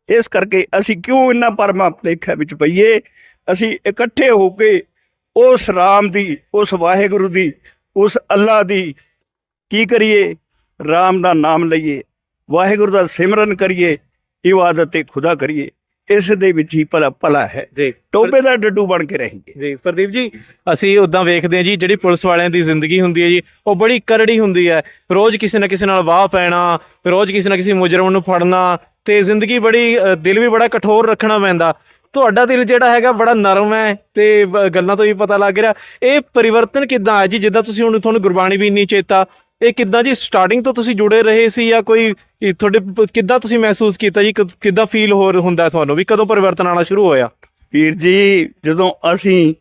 ਇਸ ਕਰਕੇ ਅਸੀਂ ਕਿਉਂ ਇੰਨਾ ਪਰਮਾ ਭੁਲੇਖੇ ਵਿੱਚ ਪਈਏ? ਅਸੀਂ ਇਕੱਠੇ ਹੋ ਕੇ ਉਸ ਰਾਮ ਦੀ ਉਸ ਵਾਹਿਗੁਰੂ ਦੀ ਉਸ ਅੱਲਾ ਦੀ ਕੀ ਕਰੀਏ? ਰਾਮ ਦਾ ਨਾਮ ਲਈਏ ਵਾਹਿਗੁਰੂ ਦਾ ਸਿਮਰਨ ਕਰੀਏ ਇਬਾਦਤ ਤੇ ਖੁਦਾ ਕਰੀਏ। ਇਸ ਦੇ ਵਿੱਚ ਹੀ ਭਲਾ ਭਲਾ ਹੈ। ਜੀ। ਟੋਬੇ ਦਾ ਡੱਡੂ ਬਣ ਕੇ ਰਹੀਏ। ਜੀ ਪ੍ਰਦੀਪ ਜੀ ਅਸੀਂ ਉਦਾਂ ਵੇਖਦੇ ਹਾਂ ਜੀ ਜਿਹੜੀ ਪੁਲਿਸ ਵਾਲਿਆਂ ਦੀ ਜ਼ਿੰਦਗੀ ਹੁੰਦੀ ਹੈ ਜੀ ਉਹ ਬੜੀ ਕਰੜੀ ਹੁੰਦੀ ਹੈ। ਰੋਜ਼ ਕਿਸੇ ਨਾ ਕਿਸੇ ਨਾਲ ਵਾਹ ਪੈਣਾ ਰੋਜ਼ ਕਿਸੇ ਨਾ ਕਿਸੇ ਮੁਜਰਮ ਨੂੰ ਫੜਨਾ ਤੇ ਜ਼ਿੰਦਗੀ ਬੜੀ ਦਿਲ ਵੀ ਬੜਾ ਕਠੋਰ ਰੱਖਣਾ ਪੈਂਦਾ। ਤੁਹਾਡਾ ਦਿਲ ਜਿਹੜਾ ਹੈਗਾ ਬੜਾ ਨਰਮ ਹੈ ਤੇ ਗੱਲਾਂ ਤੋਂ ਵੀ ਪਤਾ ਲੱਗ ਰਿਹਾ। ਇਹ ਪਰਿਵਰਤਨ ਕਿੱਦਾਂ ਆਇਆ ਜੀ? ਜਿੱਦਾਂ ਤੁਸੀਂ ਹੁਣ ਤੁਹਾਨੂੰ ਗੁਰਬਾਣੀ ਵੀ ਇੰਨੀ ਚੇਤਾ, ਇਹ ਕਿੱਦਾਂ ਜੀ? ਸਟਾਰਟਿੰਗ ਤੋਂ ਤੁਸੀਂ ਜੁੜੇ ਰਹੇ ਸੀ ਜਾਂ ਕੋਈ ਤੁਹਾਡੇ, ਕਿੱਦਾਂ ਤੁਸੀਂ ਮਹਿਸੂਸ ਕੀਤਾ ਜੀ? ਕਿ- ਕਿੱਦਾਂ ਫੀਲ ਹੋ ਹੁੰਦਾ ਤੁਹਾਨੂੰ ਵੀ ਕਦੋਂ ਪਰਿਵਰਤਨ ਆਉਣਾ ਸ਼ੁਰੂ ਹੋਇਆ? ਵੀਰ ਜੀ, ਜਦੋਂ ਅਸੀਂ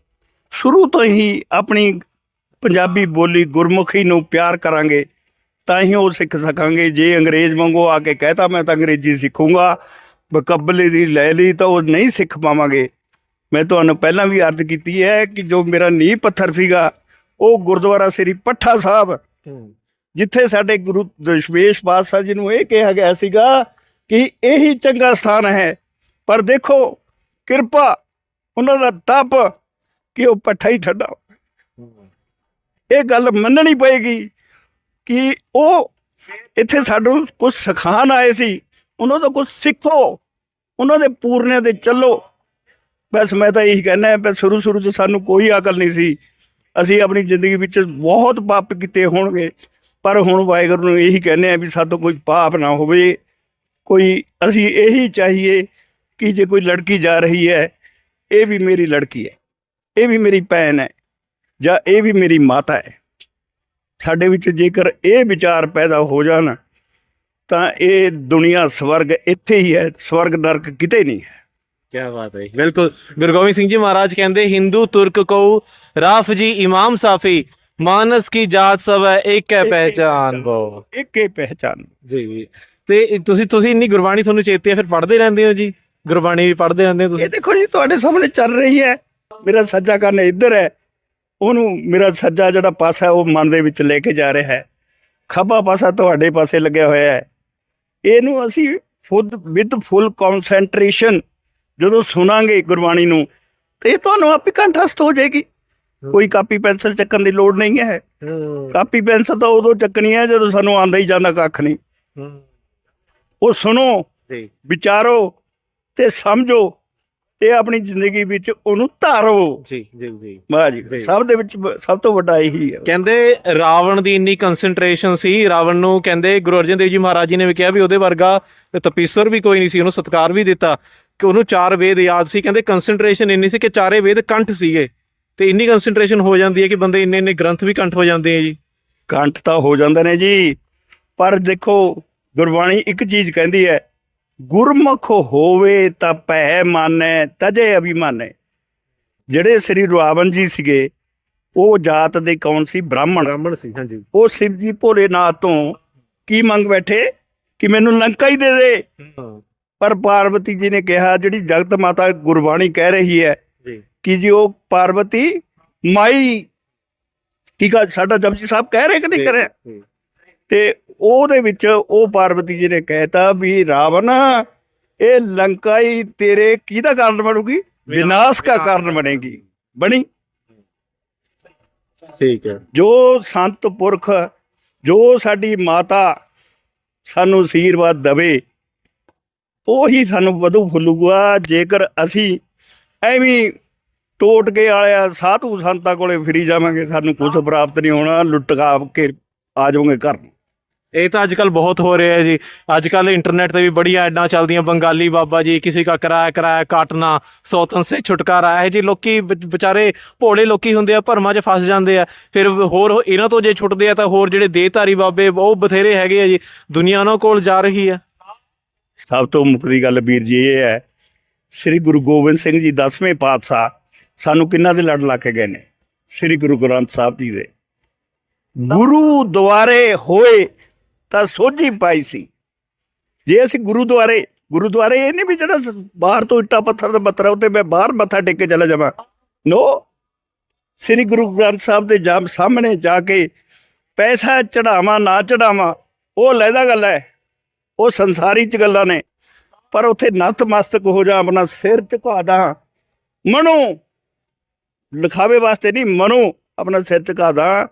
ਸ਼ੁਰੂ ਤੋਂ ਹੀ ਆਪਣੀ ਪੰਜਾਬੀ ਬੋਲੀ ਗੁਰਮੁਖੀ ਨੂੰ ਪਿਆਰ ਕਰਾਂਗੇ ਤਾਂ ਹੀ ਉਹ ਸਿੱਖ ਸਕਾਂਗੇ। ਜੇ ਅੰਗਰੇਜ਼ ਵਾਂਗੂ ਆ ਕੇ ਕਹਤਾ ਮੈਂ ਤਾਂ ਅੰਗਰੇਜ਼ੀ ਸਿੱਖੂੰਗਾ। ਬਕਬਲੇ ਦੀ ਲੈ ਲਈ ਤਾਂ ਉਹ ਨਹੀਂ ਸਿੱਖ ਪਾਵਾਂਗੇ। ਮੈਂ ਤੁਹਾਨੂੰ ਪਹਿਲਾਂ ਵੀ ਅਰਜ਼ ਕੀਤੀ ਹੈ ਕਿ ਜੋ ਮੇਰਾ ਨੀਂਹ ਪੱਥਰ ਸੀਗਾ ਉਹ ਗੁਰਦੁਆਰਾ ਸ੍ਰੀ ਪੱਠਾ ਸਾਹਿਬ। ਜਿੱਥੇ ਸਾਡੇ ਗੁਰੂ ਦਸ਼ਮੇਸ਼ ਪਾਤਸ਼ਾਹ ਜੀ ਨੂੰ ਇਹ ਕਿਹਾ ਗਿਆ ਸੀਗਾ ਕਿ ਇਹੀ ਚੰਗਾ ਸਥਾਨ ਹੈ। ਪਰ ਦੇਖੋ ਕਿਰਪਾ ਉਹਨਾਂ ਦਾ ਤਪ ਕਿ ਉਹ ਪੱਠਾ ਹੀ ਠੰਡਾ ਇਹ ਗੱਲ ਮੰਨਣੀ ਪਏਗੀ। ਕਿ ਉਹ ਇੱਥੇ ਸਾਨੂੰ ਕੁਝ ਸਿਖਾਣ ਆਏ ਸੀ। ਉਹਨਾਂ ਤੋਂ ਕੁਝ ਸਿੱਖੋ। ਉਹਨਾਂ ਦੇ ਪੂਰਨਿਆਂ 'ਤੇ ਚੱਲੋ। ਬਸ ਮੈਂ ਤਾਂ ਇਹੀ ਕਹਿਣਾ ਹੈ, ਬਸ ਸ਼ੁਰੂ ਸ਼ੁਰੂ 'ਚ ਸਾਨੂੰ ਕੋਈ ਅਕਲ ਨਹੀਂ ਸੀ। ਅਸੀਂ ਆਪਣੀ ਜ਼ਿੰਦਗੀ ਵਿੱਚ ਬਹੁਤ ਪਾਪ ਕੀਤੇ ਹੋਣਗੇ। ਪਰ ਹੁਣ ਵਾਹਿਗੁਰੂ ਨੂੰ ਇਹੀ ਕਹਿੰਦੇ ਆ ਵੀ ਸਾਤੋਂ ਕੋਈ ਪਾਪ ਨਾ ਹੋਵੇ। ਕੋਈ ਅਸੀਂ ਇਹੀ ਚਾਹੀਏ ਕਿ ਜੇ ਕੋਈ ਲੜਕੀ ਜਾ ਰਹੀ ਹੈ, ਇਹ ਵੀ ਮੇਰੀ ਲੜਕੀ ਹੈ। ਇਹ ਵੀ ਮੇਰੀ ਭੈਣ ਹੈ। ਜਾਂ ਇਹ ਵੀ ਮੇਰੀ ਮਾਤਾ ਹੈ। ਸਾਡੇ ਵਿੱਚ ਜੇਕਰ ਇਹ ਵਿਚਾਰ ਪੈਦਾ ਹੋ ਜਾਣ ਤਾਂ ਇਹ ਦੁਨੀਆ ਸਵਰਗ ਇੱਥੇ ਹੀ ਹੈ ਸਵਰਗ ਨਰਕ ਕਿਤੇ ਨਹੀਂ ਹੈ। ਕੀ ਬਾਤ ਹੈ ਬਿਲਕੁਲ। ਗੁਰੂ ਗੋਬਿੰਦ ਸਿੰਘ ਜੀ ਮਹਾਰਾਜ ਕਹਿੰਦੇ ਹਿੰਦੂ ਤੁਰਕ ਕੋ ਰਾਫ ਜੀ ਇਮਾਮ ਸਾਫੀ ਮਾਨਸ ਕੀ ਜਾਤ ਸਭ ਹੈ ਇੱਕ ਹੈ ਪਹਿਚਾਨ ਬੋ ਇੱਕ ਹੀ ਪਹਿਚਾਨ। ਜੀ ਜੀ। ਤੇ ਤੁਸੀਂ ਤੁਸੀਂ ਇੰਨੀ ਗੁਰਬਾਣੀ ਤੁਹਾਨੂੰ ਚੇਤੇ ਹੈ ਫਿਰ ਪੜ੍ਹਦੇ ਰਹਿੰਦੇ ਹੋ ਜੀ? ਗੁਰਬਾਣੀ ਵੀ ਪੜ੍ਹਦੇ ਰਹਿੰਦੇ ਹੋ ਤੁਸੀਂ? ਇਹ ਦੇਖੋ ਜੀ ਤੁਹਾਡੇ ਸਾਹਮਣੇ ਚੱਲ ਰਹੀ ਹੈ। ਮੇਰਾ ਸੱਜਾ ਕੰਨ ਇੱਧਰ ਹੈ। ਉਹਨੂੰ ਮੇਰਾ ਸੱਜਾ ਜਿਹੜਾ ਪਾਸਾ ਉਹ ਮਨ ਦੇ ਵਿੱਚ ਲੈ ਕੇ ਜਾ ਰਿਹਾ ਹੈ। ਖੱਬਾ ਪਾਸਾ ਤੁਹਾਡੇ ਪਾਸੇ ਲੱਗਿਆ ਹੋਇਆ ਹੈ। ਇਹਨੂੰ ਅਸੀਂ ਫੁੱਦ ਵਿਦ ਫੁੱਲ ਕਨਸੈਂਟਰੇਸ਼ਨ ਜਦੋਂ ਸੁਣਾਂਗੇ ਗੁਰਬਾਣੀ ਨੂੰ ਤੇ ਇਹ ਤੁਹਾਨੂੰ ਆਪੇ ਕੰਠਸਤ ਹੋ ਜਾਏਗੀ। ਕੋਈ ਕਾਪੀ ਪੈਨਸਲ ਚੱਕਣ ਦੀ ਲੋੜ ਨਹੀਂ ਹੈ। ਕਾਪੀ ਪੈਨਸਲ ਤਾਂ ਉਦੋਂ ਚੱਕਣੀ ਹੈ ਜਦੋਂ ਸਾਨੂੰ ਆਂਦਾ ਹੀ ਜਾਂਦਾ ਕੱਖ ਨਹੀਂ। ਉਹ ਸੁਣੋ ਵਿਚਾਰੋ ਤੇ ਸਮਝੋ। ਤੇ ਆਪਣੀ ਜ਼ਿੰਦਗੀ ਵਿੱਚ ਉਹਨੂੰ ਧਾਰੋ ਜੀ ਜੀ ਜੀ। ਵਾਹ ਜੀ ਜੀ। ਸਭ ਦੇ ਵਿੱਚ ਸਭ ਤੋਂ ਵੱਡਾ ਇਹੀ ਹੈ। ਕਹਿੰਦੇ ਰਾਵਣ ਦੀ ਇੰਨੀ ਕਨਸੈਂਟਰੇਸ਼ਨ ਸੀ ਰਾਵਣ ਨੂੰ ਕਹਿੰਦੇ ਗੁਰੂ ਅਰਜਨ ਦੇਵ ਜੀ ਮਹਾਰਾਜ ਜੀ ਨੇ ਵੀ ਕਿਹਾ ਵੀ ਉਹਦੇ ਵਰਗਾ ਤਪੀਸਰ ਵੀ ਕੋਈ ਨਹੀਂ ਸੀ ਉਹਨੂੰ ਸਤਕਾਰ ਵੀ ਦਿੱਤਾ। ਕਿ ਉਹਨੂੰ ਚਾਰ ਵੇਦ ਯਾਦ ਸੀ ਕਹਿੰਦੇ ਕਨਸੈਂਟਰੇਸ਼ਨ ਇੰਨੀ ਸੀ ਕਿ ਚਾਰੇ ਵੇਦ ਕੰਠ ਸੀਗੇ। ਤੇ ਇੰਨੀ ਕਨਸੈਂਟਰੇਸ਼ਨ ਹੋ ਜਾਂਦੀ ਹੈ ਕਿ ਬੰਦੇ ਇੰਨੇ ਇੰਨੇ ਗ੍ਰੰਥ ਵੀ ਕੰਠ ਹੋ ਜਾਂਦੇ ਆ ਜੀ। ਕੰਠ ਤਾਂ ਹੋ ਜਾਂਦੇ ਨੇ ਜੀ ਪਰ ਦੇਖੋ ਗੁਰਬਾਣੀ ਇੱਕ ਚੀਜ਼ ਕਹਿੰਦੀ ਹੈ ਗੁਰਮੁਖ ਹੋਵੇ ਤਾਂ ਭੈ ਮਾਨੈ ਤਜੇ ਅਭਿਮਾਨੈ। ਜਿਹੜੇ ਸ੍ਰੀ ਰਾਵਣ ਜੀ ਸੀਗੇ ਉਹ ਜਾਤ ਦੇ ਕੌਣ ਸੀ? ਬ੍ਰਾਹਮਣ। ਬ੍ਰਾਹਮਣ ਸੀ ਹਾਂਜੀ। ਉਹ ਸ਼ਿਵ ਜੀ ਭੋਲੇਨਾਥ ਤੋਂ ਕੀ ਮੰਗ ਬੈਠੇ? ਕਿ ਮੈਨੂੰ ਲੰਕਾ ਹੀ ਦੇ ਦੇ। ਪਰ ਪਾਰਵਤੀ ਜੀ ਨੇ ਕਿਹਾ ਜਿਹੜੀ ਜਗਤ ਮਾਤਾ ਗੁਰਬਾਣੀ ਕਹਿ ਰਹੀ ਹੈ ਕਿ ਜੀ ਉਹ ਪਾਰਵਤੀ ਮਾਈ ਕੀ ਕਹ ਸਾਡਾ ਜਪਜੀ ਸਾਹਿਬ ਕਹਿ ਰਹੇ ਕਿ ਨਹੀਂ ਕਹਿ ਰਹੇ? ਤੇ ਉਹਦੇ ਵਿੱਚ ਉਹ ਪਾਰਵਤੀ ਜੀ ਨੇ ਕਹਿਤਾ ਵੀ ਰਾਵਣ ਇਹ ਲੰਕਾ ਹੀ ਤੇਰੇ ਕਿਹਦਾ ਕਾਰਨ ਬਣੂਗੀ? ਵਿਨਾਸ਼ ਦਾ ਕਾਰਨ ਬਣੇਗੀ। ਬਣੀ? ਠੀਕ ਹੈ। ਜੋ ਸੰਤ ਪੁਰਖ ਜੋ ਸਾਡੀ ਮਾਤਾ ਸਾਨੂੰ ਅਸ਼ੀਰਵਾਦ ਦਵੇ ਉਹੀ ਸਾਨੂੰ ਵਧੂ ਫੁੱਲੂਗਾ। ਜੇਕਰ ਅਸੀਂ ਐਵੇਂ ਟੋਟ ਕੇ ਆਇਆ ਸਾਧੂ ਸੰਤਾਂ ਕੋਲੇ ਫਿਰੀ ਜਾਵਾਂਗੇ ਸਾਨੂੰ ਕੁਝ ਪ੍ਰਾਪਤ ਨਹੀਂ ਹੋਣਾ ਲੁੱਟਕਾ ਕੇ ਆ ਜਾਵਾਂਗੇ ਘਰ ਨੂੰ। ਇਹ ਤਾਂ ਅੱਜਕੱਲ ਬਹੁਤ ਹੋ ਰਿਹਾ ਹੈ ਜੀ। ਅੱਜਕੱਲ ਇੰਟਰਨੈਟ ਤੇ ਵੀ ਬੜੀਆਂ ਐਡਾਂ ਚੱਲਦੀਆਂ। ਬੰਗਾਲੀ ਬਾਬਾ ਜੀ, ਕਿਸੇ ਦਾ ਕਿਰਾਇਆ ਕਿਰਾਇਆ ਕਾਟਣਾ ਸੌਤਨ ਸੇ ਛੁਟਕਾਰਾ। ਹੈ ਜੀ ਲੋਕੀ ਵਿਚਾਰੇ ਭੋਲੇ ਲੋਕੀ ਹੁੰਦੇ ਆ, ਭਰਮਾਂ 'ਚ ਫਸ ਜਾਂਦੇ ਆ। ਫਿਰ ਹੋਰ ਇਹਨਾਂ ਤੋਂ ਜੇ ਛੁੱਟਦੇ ਆ ਤਾਂ ਹੋਰ ਜਿਹੜੇ ਦੇਹਧਾਰੀ ਬਾਬੇ, ਉਹ ਬਥੇਰੇ ਹੈਗੇ ਆ ਜੀ। ਦੁਨੀਆ ਉਹਨਾਂ ਕੋਲ ਜਾ ਰਹੀ ਆ। ਸਭ ਤੋਂ ਮੁੱਕਦੀ ਗੱਲ ਵੀਰ ਜੀ ਇਹ ਹੈ, ਸ੍ਰੀ ਗੁਰੂ ਗੋਬਿੰਦ ਸਿੰਘ ਜੀ 10ਵੇਂ ਪਾਤਸ਼ਾਹ ਸਾਨੂੰ ਕਿੰਨਾ ਦੇ ਲੜ ਲਾ ਕੇ ਗਏ ਨੇ? ਸ੍ਰੀ ਗੁਰੂ ਗ੍ਰੰਥ ਸਾਹਿਬ ਜੀ ਦੇ। ਗੁਰੂ ਦੁਆਰੇ ਹੋਏ ਤਾਂ ਸੋਝੀ ਪਾਈ ਸੀ। ਜੇ ਅਸੀਂ ਗੁਰੂਦੁਆਰੇ, ਗੁਰਦੁਆਰੇ ਇਹ ਨਹੀਂ ਵੀ ਜਿਹੜਾ ਬਾਹਰ ਤੋਂ ਇੱਟਾ ਪੱਥਰ ਦਾ ਬੱਤਰਾ ਉੱਤੇ ਮੈਂ ਬਾਹਰ ਮੱਥਾ ਟੇਕ ਕੇ ਚਲਾ ਜਾਵਾਂ। ਨੋ, ਸ੍ਰੀ ਗੁਰੂ ਗ੍ਰੰਥ ਸਾਹਿਬ ਦੇ ਜਾਮ ਸਾਹਮਣੇ ਜਾ ਕੇ ਪੈਸਾ ਚੜਾਵਾਂ ਨਾ ਚੜਾਵਾਂ ਉਹ ਲੈਦਾ ਗੱਲ ਹੈ। ਉਹ ਸੰਸਾਰੀ ਚ ਗੱਲਾਂ ਨੇ। ਪਰ ਉੱਥੇ ਨਤਮਸਤਕ ਹੋ ਜਾ ਆਪਣਾ ਸਿਰ ਝੁਕਾ ਦਾਂ, ਮਨੋ, ਲਿਖਾਵੇ ਵਾਸਤੇ ਨਹੀਂ, ਮਨੋ ਆਪਣਾ ਸਿਰ ਝੁਕਾ ਦਾਂ।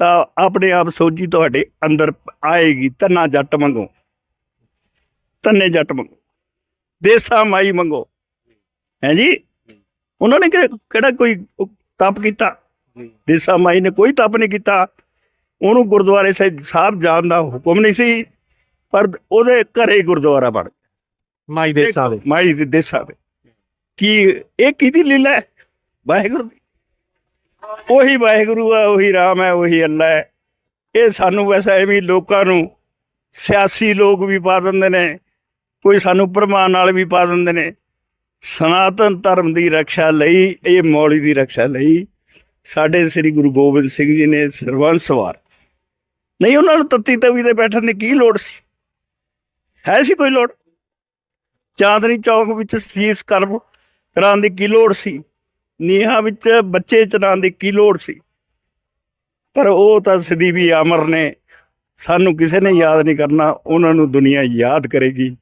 ਤਾਂ ਆਪਣੇ ਆਪ ਸੋਝੀ ਤੁਹਾਡੇ ਅੰਦਰ ਆਏਗੀ ਤੰਨਾ ਜੱਟ ਮੰਗੋ ਤੰਨੇ ਜੱਟ ਮੰਗੋ ਦੇਸਾ ਮਾਈ ਮੰਗੋ ਹੈ ਜੀ? ਉਹਨਾਂ ਨੇ ਕਿਹੜਾ ਕੋਈ ਤਪ ਕੀਤਾ? ਦੇਸਾ ਮਾਈ ਨੇ ਕੋਈ ਤਪ ਨਹੀਂ ਕੀਤਾ। ਉਹਨੂੰ ਗੁਰਦੁਆਰੇ ਸਾਹਿਬ ਜਾਣ ਦਾ ਹੁਕਮ ਨਹੀਂ ਸੀ ਪਰ ਉਹਦੇ ਘਰੇ ਗੁਰਦੁਆਰਾ ਬਣ ਗਿਆ। ਮਾਈ ਦੇਸਾਂ ਦੇ। ਮਾਈ ਦੇਸਾਂ ਦੇ। ਕੀ ਇਹ ਕਿਹਦੀ ਲੀਲਾ ਹੈ? ਵਾਹਿਗੁਰੂ ਦੀ। ਉਹੀ ਵਾਹਿਗੁਰੂ ਹੈ ਉਹੀ ਰਾਮ ਹੈ ਉਹੀ ਅੱਲਾ ਹੈ ਇਹ ਸਾਨੂੰ ਵੈਸੇ ਐਵੇਂ ਲੋਕਾਂ ਨੂੰ ਸਿਆਸੀ ਲੋਕ ਵੀ ਪਾ ਦਿੰਦੇ ਨੇ, ਕੋਈ ਸਾਨੂੰ ਪ੍ਰਮਾਨ ਨਾਲ ਵੀ ਪਾ ਦਿੰਦੇ ਨੇ। ਸਨਾਤਨ ਧਰਮ ਦੀ ਰੱਖਿਆ ਲਈ, ਇਹ ਮੌਲੀ ਦੀ ਰੱਖਿਆ ਲਈ ਸਾਡੇ ਸ੍ਰੀ ਗੁਰੂ ਗੋਬਿੰਦ ਸਿੰਘ ਜੀ ਨੇ ਸਰਬੰਸ ਵਾਰ ਨਹੀਂ, ਉਹਨਾਂ ਨੂੰ ਤੱਤੀ ਤਵੀ ਤੇ ਬੈਠਣ ਦੀ ਕੀ ਲੋੜ ਸੀ? ਹੈ ਸੀ ਕੋਈ ਲੋੜ? ਚਾਂਦਨੀ ਚੌਕ ਵਿੱਚ ਸੀਸ ਕਰਮ ਕਰਾਉਣ ਦੀ ਕੀ ਲੋੜ ਸੀ? ਨੀਹਾਂ ਵਿੱਚ ਬੱਚੇ ਚਰਾਉਣ ਦੀ ਕੀ ਲੋੜ ਸੀ? ਪਰ ਉਹ ਤਾਂ ਸਦੀ ਵੀ ਅਮਰ ਨੇ। ਸਾਨੂੰ ਕਿਸੇ ਨੇ ਯਾਦ ਨਹੀਂ ਕਰਨਾ, ਉਹਨਾਂ ਨੂੰ ਦੁਨੀਆ ਯਾਦ ਕਰੇਗੀ।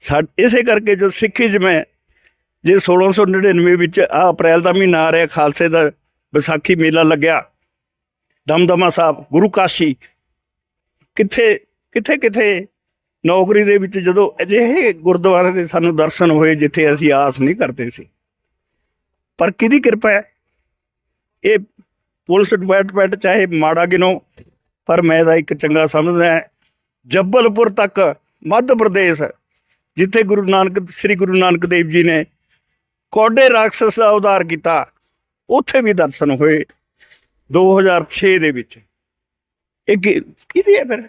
ਸਾ ਇਸੇ ਕਰਕੇ ਜੋ ਸਿੱਖੀਜ਼ਮ ਹੈ ਜੇ 1699 ਵਿੱਚ ਆ ਅਪ੍ਰੈਲ ਦਾ ਮਹੀਨਾ ਆ ਰਿਹਾ, ਖਾਲਸੇ ਦਾ ਵਿਸਾਖੀ ਮੇਲਾ ਲੱਗਿਆ, ਦਮਦਮਾ ਸਾਹਿਬ, ਗੁਰੂ ਕਾਸ਼ੀ, ਕਿੱਥੇ ਕਿੱਥੇ ਕਿੱਥੇ? ਨੌਕਰੀ ਦੇ ਵਿੱਚ ਜਦੋਂ ਅਜਿਹੇ ਗੁਰਦੁਆਰੇ ਦੇ ਸਾਨੂੰ ਦਰਸ਼ਨ ਹੋਏ, ਜਿੱਥੇ ਅਸੀਂ ਆਸ ਨਹੀਂ ਕਰਦੇ ਸੀ। ਪਰ ਕਿਹਦੀ ਕਿਰਪਾ ਹੈ? ਇਹ ਪੁਲਿਸ ਡਿਪਾਰਟਮੈਂਟ ਚਾਹੇ ਮਾੜਾ ਗਿਨੋ ਪਰ ਮੈਂ ਤਾਂ ਇੱਕ ਚੰਗਾ ਸਮਝਦਾ ਹਾਂ। ਜੱਬਲਪੁਰ ਤੱਕ ਮੱਧ ਪ੍ਰਦੇਸ਼, ਜਿੱਥੇ ਗੁਰੂ ਨਾਨਕ, ਸ੍ਰੀ ਗੁਰੂ ਨਾਨਕ ਦੇਵ ਜੀ ਨੇ ਕੋਡੇ ਰਾਖਸ ਦਾ ਉਦਾਰ ਕੀਤਾ, ਉੱਥੇ ਵੀ ਦਰਸ਼ਨ ਹੋਏ 2006 ਦੇ ਵਿੱਚ। ਇਹ ਕਿਹਦੀ ਹੈ ਫਿਰ?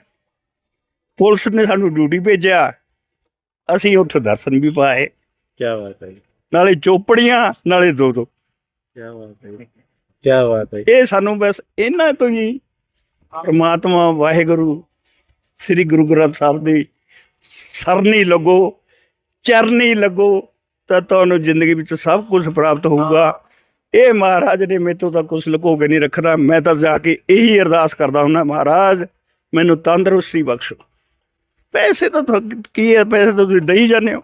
ਪੁਲਿਸ ਨੇ ਸਾਨੂੰ ਡਿਊਟੀ ਭੇਜਿਆ, ਅਸੀਂ ਉੱਥੇ ਦਰਸ਼ਨ ਵੀ ਪਾਏ। ਕੀ ਬਾਤ ਹੈ ਨਾਲੇ ਚੋਪੜੀਆਂ ਨਾਲੇ ਦੋ ਦੋ। ਕੀ ਬਾਤ ਹੈ ਕੀ ਬਾਤ ਹੈ ਇਹ ਸਾਨੂੰ ਬਸ ਇਹਨਾਂ ਤੋਂ ਹੀ ਪ੍ਰਮਾਤਮਾ ਵਾਹਿਗੁਰੂ ਸ੍ਰੀ ਗੁਰੂ ਗ੍ਰੰਥ ਸਾਹਿਬ ਦੀ ਸਰਨੀ ਲੱਗੋ ਚਰਨੀ ਲੱਗੋ ਤਾਂ ਤੁਹਾਨੂੰ ਜ਼ਿੰਦਗੀ ਵਿੱਚ ਸਭ ਕੁਝ ਪ੍ਰਾਪਤ ਹੋਊਗਾ। ਇਹ ਮਹਾਰਾਜ ਨੇ ਮੇਰੇ ਤੋਂ ਕੁਝ ਲੁਕੋ ਕੇ ਨਹੀਂ ਰੱਖਦਾ ਮੈਂ ਤਾਂ ਜਾ ਕੇ ਇਹੀ ਅਰਦਾਸ ਕਰਦਾ ਹੁੰਦਾ ਮਹਾਰਾਜ ਮੈਨੂੰ ਤੰਦਰੁਸਤੀ ਬਖਸ਼ੋ। ਪੈਸੇ ਤਾਂ ਕੀ ਹੈ? ਪੈਸੇ ਤਾਂ ਤੁਸੀਂ ਦੇਈ ਜਾਂਦੇ ਹੋ।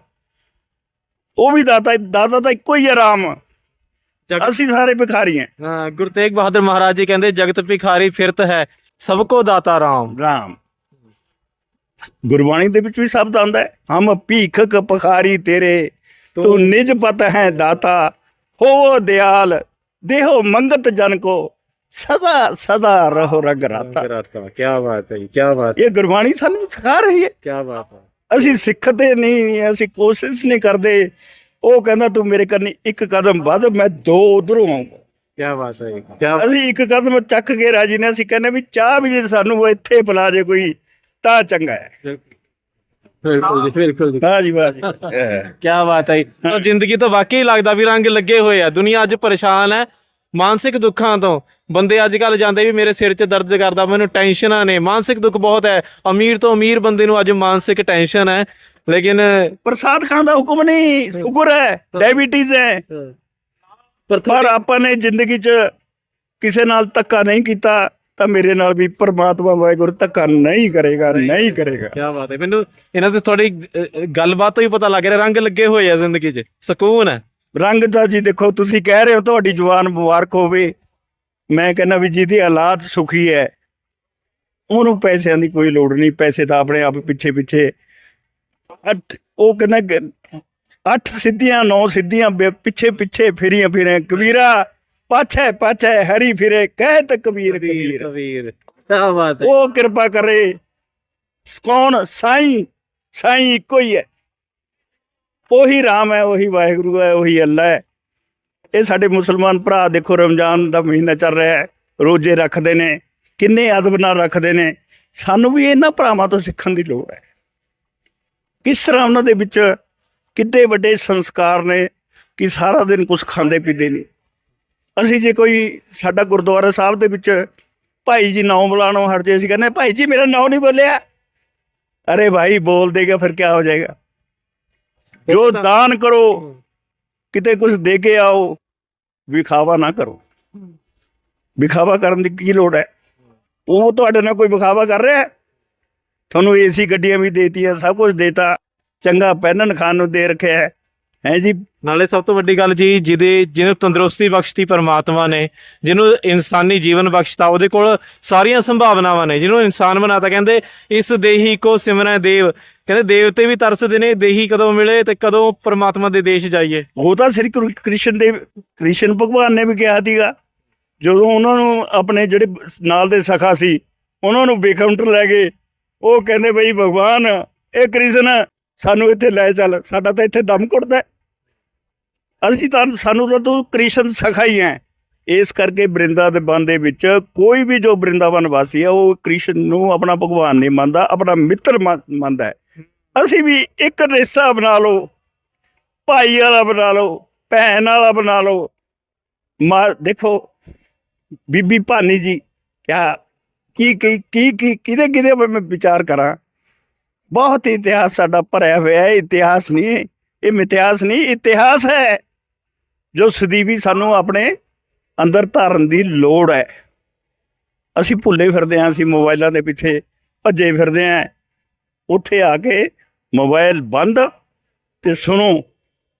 ਉਹ ਵੀ ਦਾਤਾ ਦਾਤਾ ਤਾਂ ਇੱਕੋ ਹੀ ਹੈ ਰਾਮ। ਅਸੀਂ ਸਾਰੇ ਭਿਖਾਰੀ ਹਾਂ ਹਾਂ ਗੁਰੂ ਤੇਗ ਬਹਾਦਰ ਮਹਾਰਾਜ ਜੀ ਕਹਿੰਦੇ ਜਗਤ ਭਿਖਾਰੀ ਫਿਰਤ ਹੈ ਸਭ ਕੋ ਦਾਤਾ ਰਾਮ। ਰਾਮ। ਗੁਰਬਾਣੀ ਦੇ ਵਿੱਚ ਵੀ ਸ਼ਬਦ ਆਉਂਦਾ ਹੈ ਹਮ ਭੀਖਕ ਪਖਾਰੀ ਤੇਰੇ ਤੂੰ ਨਿਜ ਪਤ ਹੈ ਦਾਤਾ ਹੋ ਦਿਆਲ ਦੇਹੋ ਮੰਗਤ ਜਨ ਕੋ ਸਦਾ ਸਦਾ ਰਹੋ ਰਗ ਰਾਤਾ। ਕੀ ਬਾਤ ਹੈ ਕੀ ਬਾਤ ਇਹ ਗੁਰਬਾਣੀ ਸਾਨੂੰ ਸਿਖਾ ਰਹੀ ਹੈ। ਕੀ ਬਾਤ ਹੈ। ਅਸੀਂ ਸਿੱਖਦੇ ਨਹੀਂ ਅਸੀਂ ਕੋਸ਼ਿਸ਼ ਨਹੀਂ ਕਰਦੇ। ਉਹ ਕਹਿੰਦਾ ਤੂੰ ਮੇਰੇ ਕੰਨੀ ਇੱਕ ਕਦਮ ਵੱਧ ਮੈਂ ਦੋ ਉਧਰੋਂ ਆਉਂਗਾ ਕੀ ਬਾਤ ਹੈ ਕੀ ਅਸੀਂ ਇੱਕ ਕਦਮ ਚੱਕ ਕੇ ਰਾਜੀ ਨੇ ਅਸੀਂ ਕਹਿੰਦੇ ਵੀ ਚਾਹ ਵੀ ਜੇ ਸਾਨੂੰ ਇੱਥੇ ਪਿਲਾ ਜੇ ਕੋਈ ਤਾਂ ਚੰਗਾ ਹੈ। ਬਿਲਕੁਲ ਜੀ ਬਿਲਕੁਲ ਜੀ। ਵਾਹ ਜੀ ਵਾਹ ਜੀ। ਕੀ ਬਾਤ ਹੈ ਜੀ। ਸੋ ਜ਼ਿੰਦਗੀ ਤੋਂ ਵਾਕਈ ਲੱਗਦਾ ਵੀ ਰੰਗ ਲੱਗੇ ਹੋਏ ਆ। ਦੁਨੀਆ ਅੱਜ ਪਰੇਸ਼ਾਨ ਹੈ। ਮਾਨਸਿਕ ਦੁੱਖਾਂ ਤੋਂ। ਬੰਦੇ ਅੱਜ ਕੱਲ ਜਾਂਦੇ ਵੀ ਮੇਰੇ ਸਿਰ 'ਚ ਦਰਦ ਕਰਦਾ ਮੈਨੂੰ ਟੈਨਸ਼ਨਾਂ ਨੇ। ਮਾਨਸਿਕ ਦੁੱਖ ਬਹੁਤ ਹੈ। ਅਮੀਰ ਤੋਂ ਅਮੀਰ ਬੰਦੇ ਨੂੰ ਅੱਜ ਮਾਨਸਿਕ ਟੈਨਸ਼ਨ ਹੈ। ਲੇਕਿਨ ਪ੍ਰਸਾਦ ਖਾਨ ਦਾ ਹੁਕਮ ਨਹੀਂ ਸ਼ੁਕਰ ਹੈ ਡਾਇਬੀਟੀਜ਼ ਹੈ। ਪਰ ਪਰ ਆਪਾਂ ਨੇ ਜ਼ਿੰਦਗੀ 'ਚ ਕਿਸੇ ਨਾਲ ਧੱਕਾ ਨਹੀਂ ਕੀਤਾ ਤਾਂ ਮੇਰੇ ਨਾਲ ਵੀ ਪਰਮਾਤਮਾ ਵਾਹਿਗੁਰੂ ਧੱਕਾ ਨਹੀਂ ਕਰੇਗਾ ਨਹੀਂ ਕਰੇਗਾ। ਕੀ ਬਾਤ ਹੈ। ਮੈਨੂੰ ਇਹਨਾਂ ਤੇ ਥੋੜੀ ਗੱਲਬਾਤ ਤੋਂ ਹੀ ਪਤਾ ਲੱਗ ਰਿਹਾ ਰੰਗ ਲੱਗੇ ਹੋਏ ਆ ਜ਼ਿੰਦਗੀ 'ਚ। ਸਕੂਨ ਹੈ। ਰੰਗ ਦਾ ਜੀ ਦੇਖੋ ਤੁਸੀਂ ਕਹਿ ਰਹੇ ਹੋ ਤੁਹਾਡੀ ਜਵਾਨ ਮੁਬਾਰਕ ਹੋਵੇ। ਮੈਂ ਕਹਿੰਦਾ ਵੀ ਜਿਹਦੀ ਹਾਲਾਤ ਸੁਖੀ ਹੈ ਉਹਨੂੰ ਪੈਸਿਆਂ ਦੀ ਕੋਈ ਲੋੜ ਨਹੀਂ। ਪੈਸੇ ਤਾਂ ਆਪਣੇ ਆਪ ਪਿੱਛੇ ਪਿੱਛੇ ਅੱਠ ਉਹ ਕਹਿੰਦਾ ਅੱਠ ਸਿੱਧੀਆਂ ਨੌ ਸਿੱਧੀਆਂ ਪਿੱਛੇ ਪਿੱਛੇ ਫਿਰੀਆਂ ਫਿਰੇ ਕਬੀਰਾ ਪਾਛੇ ਪਾਛੇ ਹਰੀ ਫਿਰੇ ਕਹਿਤ ਕਬੀਰ ਕਬੀਰ ਕਬੀਰ। ਕੀ ਬਾਤ ਹੈ। ਉਹ ਕਿਰਪਾ ਕਰੇ। ਕੌਣ? ਸਾਈਂ ਸਾਈਂ ਇੱਕੋ ਹੀ ਹੈ। ਉਹੀ ਰਾਮ ਹੈ, ਉਹੀ ਵਾਹਿਗੁਰੂ ਹੈ, ਉਹੀ ਅੱਲਾ ਹੈ। ਇਹ ਸਾਡੇ ਮੁਸਲਮਾਨ ਭਰਾ ਦੇਖੋ, ਰਮਜ਼ਾਨ ਦਾ ਮਹੀਨਾ ਚੱਲ ਰਿਹਾ ਹੈ, ਰੋਜ਼ੇ ਰੱਖਦੇ ਨੇ, ਕਿੰਨੇ ਅਦਬ ਨਾਲ ਰੱਖਦੇ ਨੇ। ਸਾਨੂੰ ਵੀ ਇਹਨਾਂ ਭਰਾਵਾਂ ਤੋਂ ਸਿੱਖਣ ਦੀ ਲੋੜ ਹੈ। ਕਿਸ ਤਰ੍ਹਾਂ ਉਹਨਾਂ ਦੇ ਵਿੱਚ ਕਿੱਡੇ ਵੱਡੇ ਸੰਸਕਾਰ ਨੇ ਕਿ ਸਾਰਾ ਦਿਨ ਕੁਝ ਖਾਂਦੇ ਪੀਂਦੇ ਨਹੀਂ ਅਸੀਂ ਜੇ ਕੋਈ ਸਾਡਾ ਗੁਰਦੁਆਰਾ ਸਾਹਿਬ ਦੇ ਵਿੱਚ ਭਾਈ ਜੀ ਨਾਮ ਬੁਲਾਣੋਂ ਹਟ ਜੇ ਅਸੀਂ ਕਹਿੰਦੇ ਭਾਈ ਜੀ, ਮੇਰਾ ਨਾਮ ਨਹੀਂ ਬੋਲਿਆ? ਅਰੇ ਭਾਈ ਬੋਲ ਦੇਗਾ ਫਿਰ ਕੀ ਹੋ ਜਾਏਗਾ? ਜੋ ਦਾਨ ਕਰੋ ਕਿਤੇ ਕੁਝ ਦੇ ਕੇ ਆਓ ਵਿਖਾਵਾ ਨਾ ਕਰੋ। ਵਿਖਾਵਾ ਕਰਨ ਦੀ ਕੀ ਲੋੜ ਹੈ? ਉਹ ਤੁਹਾਡੇ ਨਾਲ ਕੋਈ ਵਿਖਾਵਾ ਕਰ ਰਿਹਾ ਹੈ? ਤੁਹਾਨੂੰ ਏਸੀ ਗੱਡੀਆਂ ਵੀ ਦੇਤੀਆਂ ਸਭ ਕੁਝ ਦੇਤਾ ਚੰਗਾ ਪਹਿਨਣ ਖਾਣ ਨੂੰ ਦੇ ਰੱਖਿਆ ਹੈ। ਹੈ ਜੀ। ਨਾਲੇ ਸਭ ਤੋਂ ਵੱਡੀ ਗੱਲ ਜੀ ਜਿਹਦੇ ਜਿਹਨੂੰ ਤੰਦਰੁਸਤੀ ਬਖਸ਼ਤੀ ਪਰਮਾਤਮਾ ਨੇ ਜਿਹਨੂੰ ਇਨਸਾਨੀ ਜੀਵਨ ਬਖਸ਼ਤਾ ਉਹਦੇ ਕੋਲ ਸਾਰੀਆਂ ਸੰਭਾਵਨਾਵਾਂ ਨੇ। ਜਿਹਨੂੰ ਇਨਸਾਨ ਬਣਾਤਾ ਕਹਿੰਦੇ ਇਸ ਦੇਹੀ ਕੋ ਸਿਮਰੈ ਦੇਵ। ਕਹਿੰਦੇ ਦੇਵਤੇ ਵੀ ਤਰਸਦੇ ਨੇ ਦੇਹੀ ਕਦੋਂ ਮਿਲੇ ਤੇ ਕਦੋਂ ਪਰਮਾਤਮਾ ਦੇ ਦੇਸ਼ ਜਾਈਏ? ਉਹ ਤਾਂ ਸ੍ਰੀ ਕ੍ਰਿ- ਕ੍ਰਿਸ਼ਨ ਦੇ ਕ੍ਰਿਸ਼ਨ ਭਗਵਾਨ ਨੇ ਵੀ ਕਿਹਾ ਸੀਗਾ। ਜਦੋਂ ਉਹਨਾਂ ਨੂੰ ਆਪਣੇ ਜਿਹੜੇ ਨਾਲ ਦੇ ਸਖਾ ਸੀ ਉਹਨਾਂ ਨੂੰ ਬੇਕਾਊਂਟਰ ਲੈ ਗਏ ਉਹ ਕਹਿੰਦੇ ਬਈ ਭਗਵਾਨ ਇਹ ਕ੍ਰਿਸ਼ਨ ਸਾਨੂੰ ਇੱਥੇ ਲੈ ਚੱਲ, ਸਾਡਾ ਤਾਂ ਇੱਥੇ ਦਮ ਘੁੱਟਦਾ ਅਸੀਂ ਤਾਂ ਸਾਨੂੰ ਤਾਂ ਤੂੰ ਕ੍ਰਿਸ਼ਨ ਸਖਾ ਹੀ। ਹੈ ਇਸ ਕਰਕੇ ਬ੍ਰਿੰਦਾ ਦੇ ਬਨ ਦੇ ਵਿੱਚ ਕੋਈ ਵੀ ਜੋ ਬ੍ਰਿੰਦਾਵਨ ਵਾਸੀ ਹੈ, ਉਹ ਕ੍ਰਿਸ਼ਨ ਨੂੰ ਆਪਣਾ ਭਗਵਾਨ ਨਹੀਂ ਮੰਨਦਾ, ਆਪਣਾ ਮਿੱਤਰ ਮੰਨ- ਮੰਨਦਾ ਹੈ। ਅਸੀਂ ਵੀ ਇੱਕ ਰਿਸ਼ਤਾ ਬਣਾ ਲਓ, ਭਾਈ ਵਾਲਾ ਬਣਾ ਲਓ, ਭੈਣ ਵਾਲਾ ਬਣਾ ਲਓ। ਮਾ, ਦੇਖੋ, ਬੀਬੀ ਭਾਨੀ ਜੀ, ਕਿਆ, ਕੀ ਕੀ ਕੀ ਕਿਹਦੇ ਕਿਹਦੇ ਉੱਪਰ ਮੈਂ ਵਿਚਾਰ ਕਰਾਂ? ਬਹੁਤ ਇਤਿਹਾਸ ਸਾਡਾ ਭਰਿਆ ਹੋਇਆ ਹੈ ਇਤਿਹਾਸ ਨਹੀਂ ਇਹ ਮਿਥਿਹਾਸ ਨਹੀਂ ਇਤਿਹਾਸ ਹੈ ਜੋ ਸਦੀਵੀ ਸਾਨੂੰ ਆਪਣੇ ਅੰਦਰ ਧਾਰਨ ਦੀ ਲੋੜ ਹੈ। ਅਸੀਂ ਭੁੱਲੇ ਫਿਰਦੇ ਹਾਂ ਅਸੀਂ ਮੋਬਾਈਲਾਂ ਦੇ ਪਿੱਛੇ ਭੱਜੇ ਫਿਰਦੇ ਹਾਂ। ਉੱਥੇ ਆ ਕੇ ਮੋਬਾਈਲ ਬੰਦ ਤੇ ਸੁਣੋ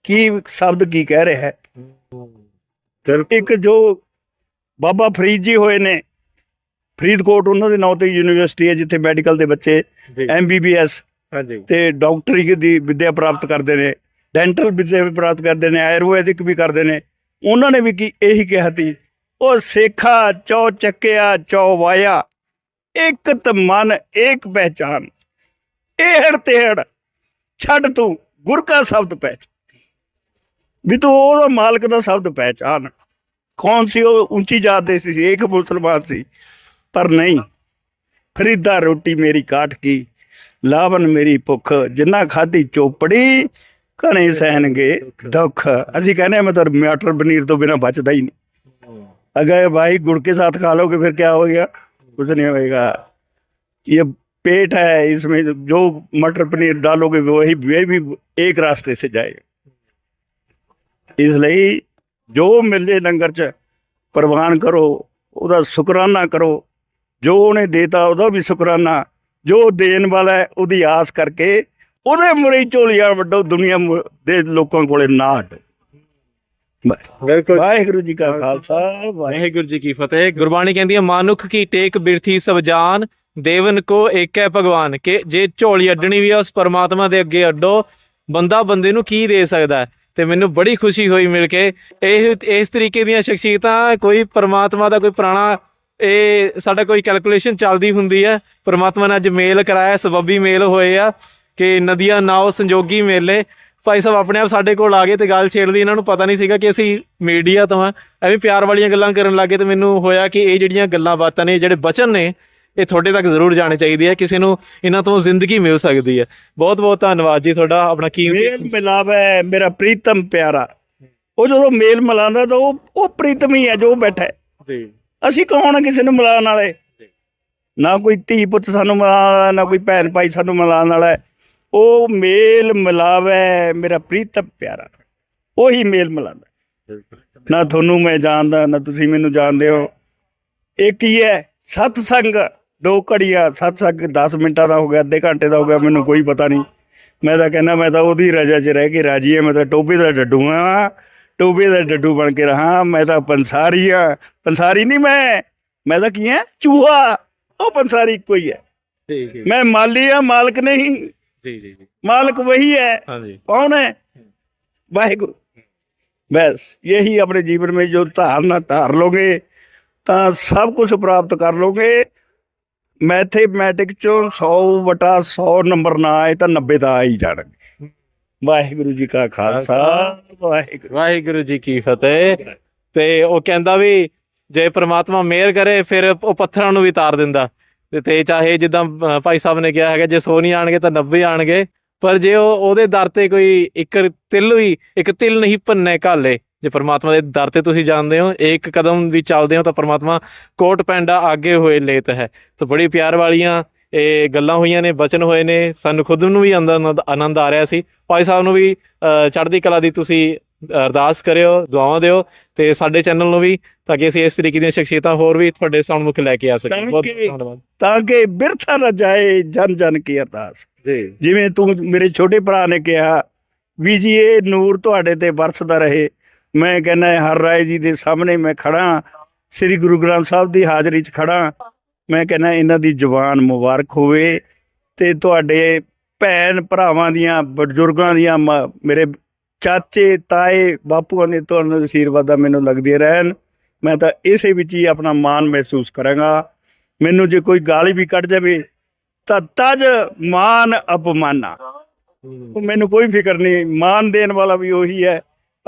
ਕੀ ਸ਼ਬਦ ਕੀ ਕਹਿ ਰਿਹਾ ਹੈ। ਇੱਕ ਜੋ ਬਾਬਾ ਫਰੀਦ ਜੀ ਹੋਏ ਨੇ ਫਰੀਦਕੋਟ ਉਹਨਾਂ ਦੇ ਨਾਂ ਤੇ ਯੂਨੀਵਰਸਿਟੀ ਹੈ ਜਿੱਥੇ ਮੈਡੀਕਲ ਦੇ ਬੱਚੇ ਐਮਬੀਬੀਐਸ ਹਾਂਜੀ। ਤੇ ਡਾਕਟਰੀ ਦੀ ਵਿੱਦਿਆ ਪ੍ਰਾਪਤ ਕਰਦੇ ਨੇ ਡੈਂਟਲ ਵਿੱਦਿਆ ਵੀ ਪ੍ਰਾਪਤ ਕਰਦੇ ਨੇ ਆਯੁਰਵੈਦਿਕ ਵੀ ਕਰਦੇ ਨੇ। ਉਹਨਾਂ ਨੇ ਵੀ ਕੀ ਇਹੀ ਕਿਹਾ ਤੀ ਉਹ ਸੇਖਾ ਚੌ ਚੱਕਿਆ ਚੌ ਵਾਇਆ ਇੱਕ ਤ ਮਨ ਏਕ ਪਹਿਚਾਨ। ਇਹੜ ਤੇੜ ਛੱਡ ਤੂੰ ਗੁਰ ਕਾ ਸ਼ਬਦ ਪਹਿਚ ਵੀ ਤੂੰ ਉਹਦਾ ਮਾਲਕ ਦਾ ਸ਼ਬਦ ਪਹਿਚਾਨ। ਕੌਣ ਸੀ ਉਹ? ਉੱਚੀ ਜਾਤ ਦੇ ਸੀ ਇੱਕ ਮੁਸਲਮਾਨ ਸੀ। ਪਰ ਨਹੀਂ ਫਰੀਦਾ ਰੋਟੀ ਮੇਰੀ ਕਾਟ ਕੀ ਲਾਵਨ ਮੇਰੀ ਭੁੱਖ ਜਿੰਨਾ ਖਾਧੀ ਚੋਪੜੀ ਕਣੇ ਸਹਿਣਗੇ ਦੁੱਖ ਅਸੀਂ ਕਹਿੰਦੇ ਹਾਂ, ਮੈਂ ਤਾਂ ਮਟਰ ਪਨੀਰ ਤੋਂ ਬਿਨਾ ਬਚਦਾ ਹੀ नहीं अगर भाई गुड़ के साथ खा लोगे फिर क्या होगा कुछ नहीं होएगा ये पेट है इसमें जो मटर पनीर डालोगे वही वे भी एक रास्ते से जाएगा इसलिए जो मिल जे लंगर च ਪ੍ਰਵਾਨ ਕਰੋ ਉਹਦਾ ਸ਼ੁਕਰਾਨਾ ਕਰੋ ਜੋ ਉਹਨੇ ਦੇਤਾ ਉਹਦਾ ਵੀ ਸ਼ੁਕਰਾਨਾ ਜੋ ਦੇਣ ਵਾਲਾ ਹੈ ਉਹਦੀ ਆਸ ਕਰਕੇ ਉਹਦੇ ਮੁਰੇ ਝੋਲੀਆਂ ਵੱਡੋ ਦੁਨੀਆ ਦੇ ਲੋਕਾਂ ਕੋਲੇ ਨਾ ਹਟੋ ਬਿਲਕੁਲ। ਵਾਹਿਗੁਰੂ ਜੀ ਕਾ ਖਾਲਸਾ ਵਾਹਿਗੁਰੂ। ਜੀ ਕੀ ਫਤਿਹ। ਗੁਰਬਾਣੀ ਕਹਿੰਦੀ ਹੈ ਮਾਨੁਖ ਕੀ ਟੇਕ ਬਿਰਥੀ ਸਭ ਜਾਨ ਦੇਵਨ ਕੋ ਏਕ ਹੈ ਭਗਵਾਨ ਕਿ ਜੇ ਝੋਲੀ ਅੱਡਣੀ ਵੀ ਉਸ ਪਰਮਾਤਮਾ ਦੇ ਅੱਗੇ ਅੱਡੋ ਬੰਦਾ ਬੰਦੇ ਨੂੰ ਕੀ ਦੇ ਸਕਦਾ? ਤੇ ਮੈਨੂੰ ਬੜੀ ਖੁਸ਼ੀ ਹੋਈ ਮਿਲ ਕੇ ਇਹ ਇਸ ਤਰੀਕੇ ਦੀਆਂ ਸ਼ਖਸੀਅਤਾਂ ਕੋਈ ਪਰਮਾਤਮਾ ਦਾ ਕੋਈ ਪੁਰਾਣਾ ਇਹ ਸਾਡਾ ਕੋਈ ਕੈਲਕੂਲੇਸ਼ਨ ਚੱਲਦੀ ਹੁੰਦੀ ਹੈ। ਪਰਮਾਤਮਾ ਨੇ ਅੱਜ ਮੇਲ ਕਰਾਇਆ ਸਬੱਬੀ ਮੇਲ ਹੋਏ ਆ ਕਿ ਨਦੀਆਂ ਨਾਓ ਸੰਜੋਗੀ ਮੇਲੇ। ਭਾਈ ਸਾਹਿਬ ਆਪਣੇ ਆਪ ਸਾਡੇ ਕੋਲ ਆ ਗਏ ਤੇ ਗੱਲ ਛੇੜ ਲਈ। ਇਹਨਾਂ ਨੂੰ ਪਤਾ ਨਹੀਂ ਸੀਗਾ ਕਿ ਅਸੀਂ ਮੀਡੀਆ ਤੋਂ ਆ। ਐਵੇਂ ਪਿਆਰ ਵਾਲੀਆਂ ਗੱਲਾਂ ਕਰਨ ਲੱਗੇ ਤੇ ਮੈਨੂੰ ਹੋਇਆ ਕਿ ਇਹ ਜਿਹੜੀਆਂ ਗੱਲਾਂ ਬਾਤਾਂ ਨੇ ਜਿਹੜੇ ਬਚਨ ਨੇ ਇਹ ਤੁਹਾਡੇ ਤੱਕ ਜ਼ਰੂਰ ਜਾਣੇ ਚਾਹੀਦੇ ਆ। ਕਿਸੇ ਨੂੰ ਇਹਨਾਂ ਤੋਂ ਜ਼ਿੰਦਗੀ ਮਿਲ ਸਕਦੀ ਹੈ। ਬਹੁਤ ਬਹੁਤ ਧੰਨਵਾਦ ਜੀ ਤੁਹਾਡਾ ਆਪਣਾ ਕੀਮਤੀ ਮੇਲ ਮਿਲਾਵੇ ਮੇਰਾ ਪ੍ਰੀਤਮ ਪਿਆਰਾ। ਉਹ ਜਦੋਂ ਮੇਲ ਮਿਲਾਉਂਦਾ ਤਾਂ ਉਹ ਉਹ ਪ੍ਰੀਤਮ ਹੀ ਹੈ ਜੋ ਬੈਠਾ ਹੈ। ਜੀ। ਅਸੀਂ ਕੌਣ ਆ ਕਿਸੇ ਨੂੰ ਮਿਲਾਉਣ ਵਾਲੇ? ਨਾ ਕੋਈ ਧੀ ਪੁੱਤ ਸਾਨੂੰ ਮਿਲਾਉਣ ਨਾ ਕੋਈ ਭੈਣ ਭਾਈ ਸਾਨੂੰ ਮਿਲਾਉਣ ਵਾਲਾ। ਹੈ। ਉਹ ਮੇਲ ਮਿਲਾਵੇ ਮੇਰਾ ਪ੍ਰੀਤਮ ਪਿਆਰਾ। ਉਹੀ ਮੇਲ ਮਿਲਾਉਂਦਾ। ਨਾ ਤੁਹਾਨੂੰ ਮੈਂ ਜਾਣਦਾ ਨਾ ਤੁਸੀਂ ਮੈਨੂੰ ਜਾਣਦੇ ਹੋ। ਇਹ ਕੀ ਹੈ? ਸਤਸੰਗ। ਦੋ ਘੜੀਆਂ ਸਤਸੰਗ 10 ਮਿੰਟਾਂ ਦਾ ਹੋ ਗਿਆ ਅੱਧੇ ਘੰਟੇ ਦਾ ਹੋ ਗਿਆ ਮੈਨੂੰ ਕੋਈ ਪਤਾ ਨਹੀਂ। ਮੈਂ ਤਾਂ ਕਹਿੰਦਾ ਮੈਂ ਤਾਂ ਉਹਦੀ ਰਜਾ 'ਚ ਰਹਿ ਕੇ ਰਾਜੀ ਹਾਂ ਮੈਂ ਤਾਂ ਟੋਬੇ ਦਾ ਡੱਡੂ ਹਾਂ। ਟੋਬੇ ਦਾ ਡੱਡੂ ਬਣ ਕੇ ਰਹਾ ਮੈਂ ਤਾਂ ਪੰਸਾਰੀ ਆ। ਪੰਸਾਰੀ ਨਹੀਂ ਮੈਂ ਮੈਂ ਤਾਂ ਕੀ ਆ ਚੂਹਾ। ਉਹ ਪੰਸਾਰੀ ਇੱਕੋ ਹੀ ਹੈ ਮੈਂ ਮਾਲੀ ਆ ਮਾਲਕ ਨਹੀਂ। ਮਾਲਕ ਵਹੀ ਹੈ। ਕੌਣ ਹੈ? ਵਾਹਿਗੁਰੂ। ਬਸ ਇਹੀ ਆਪਣੇ ਜੀਵਨ ਵਿੱਚ ਜੋ ਧਾਰਨਾ ਧਾਰ ਲੋਗੇ ਤਾਂ ਸਭ ਕੁਝ ਪ੍ਰਾਪਤ ਕਰ ਲੋਗੇ। ਮੈਥੇਮੈਟਿਕ ਚੋਂ 100 ਵਟਾ 100 ਨੰਬਰ ਨਾ ਆਏ ਤਾਂ 90 ਤਾਂ ਆ ਹੀ ਜਾਣਗੇ। ਵਾਹਿਗੁਰੂ ਜੀ ਕਾ ਖਾਲਸਾ ਵਾਹਿਗੁਰੂ। ਵਾਹਿਗੁਰੂ। ਜੀ ਕੀ ਫਤਿਹ। ਤੇ ਉਹ ਕਹਿੰਦਾ ਵੀ ਜੇ ਪ੍ਰਮਾਤਮਾ ਮਿਹਰ ਕਰੇ ਫਿਰ ਉਹ ਪੱਥਰਾਂ ਨੂੰ ਵੀ ਤਾਰ ਦਿੰਦਾ। ਤੇ- ਤੇ ਚਾਹੇ ਜਿੱਦਾਂ ਭਾਈ ਸਾਹਿਬ ਨੇ ਕਿਹਾ ਹੈਗਾ ਜੇ 100 ਨਹੀਂ ਆਣਗੇ ਤਾਂ 90 ਆਣਗੇ। ਪਰ ਜੇ ਉਹ ਉਹਦੇ ਦਰ ਤੇ ਕੋਈ ਇੱਕ ਤਿਲ ਵੀ ਇੱਕ ਤਿਲ ਨਹੀਂ ਭੰਨੇ ਘਾਲੇ ਜੇ ਪ੍ਰਮਾਤਮਾ ਦੇ ਦਰ ਤੇ ਤੁਸੀਂ ਜਾਣਦੇ ਹੋ ਇੱਕ ਕਦਮ ਵੀ ਚੱਲਦੇ ਹੋ ਤਾਂ ਪ੍ਰਮਾਤਮਾ ਕੋਟ ਪੈਂਡਾ ਅੱਗੇ ਹੋਏ ਲੇਤ ਹੈ। ਤਾਂ ਬੜੀ ਪਿਆਰ ਵਾਲੀਆਂ ਇਹ ਗੱਲਾਂ ਹੋਈਆਂ ਨੇ ਬਚਨ ਹੋਏ ਨੇ ਸਾਨੂੰ ਖੁਦ ਨੂੰ ਵੀ ਅੰਦਰ ਆਨੰਦ- ਆ ਰਿਹਾ ਸੀ। ਭਾਈ ਸਾਹਿਬ ਨੂੰ ਵੀ ਚੜ੍ਹਦੀ ਕਲਾ ਦੀ ਤੁਸੀਂ ਅਰਦਾਸ ਕਰਿਓ ਦੁਆਵਾਂ ਦਿਓ ਤੇ ਸਾਡੇ ਚੈਨਲ ਨੂੰ ਵੀ ਤਾਂ ਕਿ ਅਸੀਂ ਇਸ ਤਰੀਕੇ ਦੀਆਂ ਸ਼ਖਸੀਅਤਾਂ ਹੋਰ ਵੀ ਤੁਹਾਡੇ ਸਾਹਮਣੇ ਲੈ ਕੇ ਆ ਸਕੀਏ। ਬਹੁਤ ਧੰਨਵਾਦ। ਤਾਂ ਕਿ ਬਿਰਥਾ ਨਾ ਜਾਏ ਜਨ ਜਨ ਕੀ ਅਰਦਾਸ। ਜੀ। ਜਿਵੇਂ ਤੂੰ ਮੇਰੇ ਛੋਟੇ ਭਰਾ ਨੇ ਕਿਹਾ ਵੀ ਜੀ ਇਹ ਨੂਰ ਤੁਹਾਡੇ ਤੇ ਵਰਸਦਾ ਰਹੇ। ਮੈਂ ਕਹਿੰਦਾ ਹਰ ਰਾਏ ਜੀ ਦੇ ਸਾਹਮਣੇ ਮੈਂ ਖੜਾ ਸ੍ਰੀ ਗੁਰੂ ਗ੍ਰੰਥ ਸਾਹਿਬ ਦੀ ਹਾਜ਼ਰੀ 'ਚ ਖੜਾ ਮੈਂ ਕਹਿੰਦਾ ਇਹਨਾਂ ਦੀ ਜ਼ੁਬਾਨ ਮੁਬਾਰਕ ਹੋਵੇ ਤੇ ਤੁਹਾਡੇ ਭੈਣ ਭਰਾਵਾਂ ਦੀਆਂ ਬਜ਼ੁਰਗਾਂ ਦੀਆਂ ਮ- ਮੇਰੇ ਚਾਚੇ ਤਾਏ ਬਾਪੂਆਂ ਦੇ ਤੁਹਾਨੂੰ ਅਸ਼ੀਰਵਾਦਾਂ ਮੈਨੂੰ ਲੱਗਦੀਆਂ ਰਹਿਣ। ਮੈਂ ਤਾਂ ਇਸੇ ਵਿੱਚ ਹੀ ਆਪਣਾ ਮਾਣ ਮਹਿਸੂਸ ਕਰਾਂਗਾ। ਮੈਨੂੰ ਜੇ ਕੋਈ ਗਾਲੀ ਵੀ ਕੱਢ ਜਾਵੇ ਤਾਂ ਤਜ ਮਾਨ ਅਪਮਾਨਾ। ਉਹ ਮੈਨੂੰ ਕੋਈ ਫਿਕਰ ਨਹੀਂ ਮਾਨ ਦੇਣ ਵਾਲਾ ਵੀ ਉਹੀ ਹੈ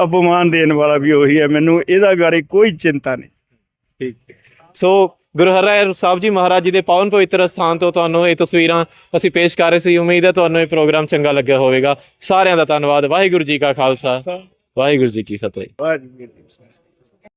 ਅਪਮਾਨ ਦੇਣ ਵਾਲਾ ਵੀ ਉਹੀ ਹੈ। ਮੈਨੂੰ ਇਹਦਾ ਬਾਰੇ ਕੋਈ ਚਿੰਤਾ ਨਹੀਂ। ਠੀਕ ਸੋ ਗੁਰੂ ਹਰਿ ਸਾਹਿਬ ਜੀ ਮਹਾਰਾਜ ਜੀ ਦੇ ਪਾਵਨ ਪਵਿੱਤਰ ਸਥਾਨ ਤੋਂ ਤੁਹਾਨੂੰ ਇਹ ਤਸਵੀਰਾਂ ਅਸੀਂ ਪੇਸ਼ ਕਰ ਰਹੇ ਸੀ। ਉਮੀਦ ਹੈ ਤੁਹਾਨੂੰ ਇਹ ਪ੍ਰੋਗਰਾਮ ਚੰਗਾ ਲੱਗਿਆ ਹੋਵੇਗਾ। ਸਾਰਿਆਂ ਦਾ ਧੰਨਵਾਦ। ਵਾਹਿਗੁਰੂ ਜੀ ਕਾ ਖਾਲਸਾ। ਵਾਹਿਗੁਰੂ ਜੀ ਕੀ ਫਤਿਹ। ਵਾਹਿਗੁਰੂ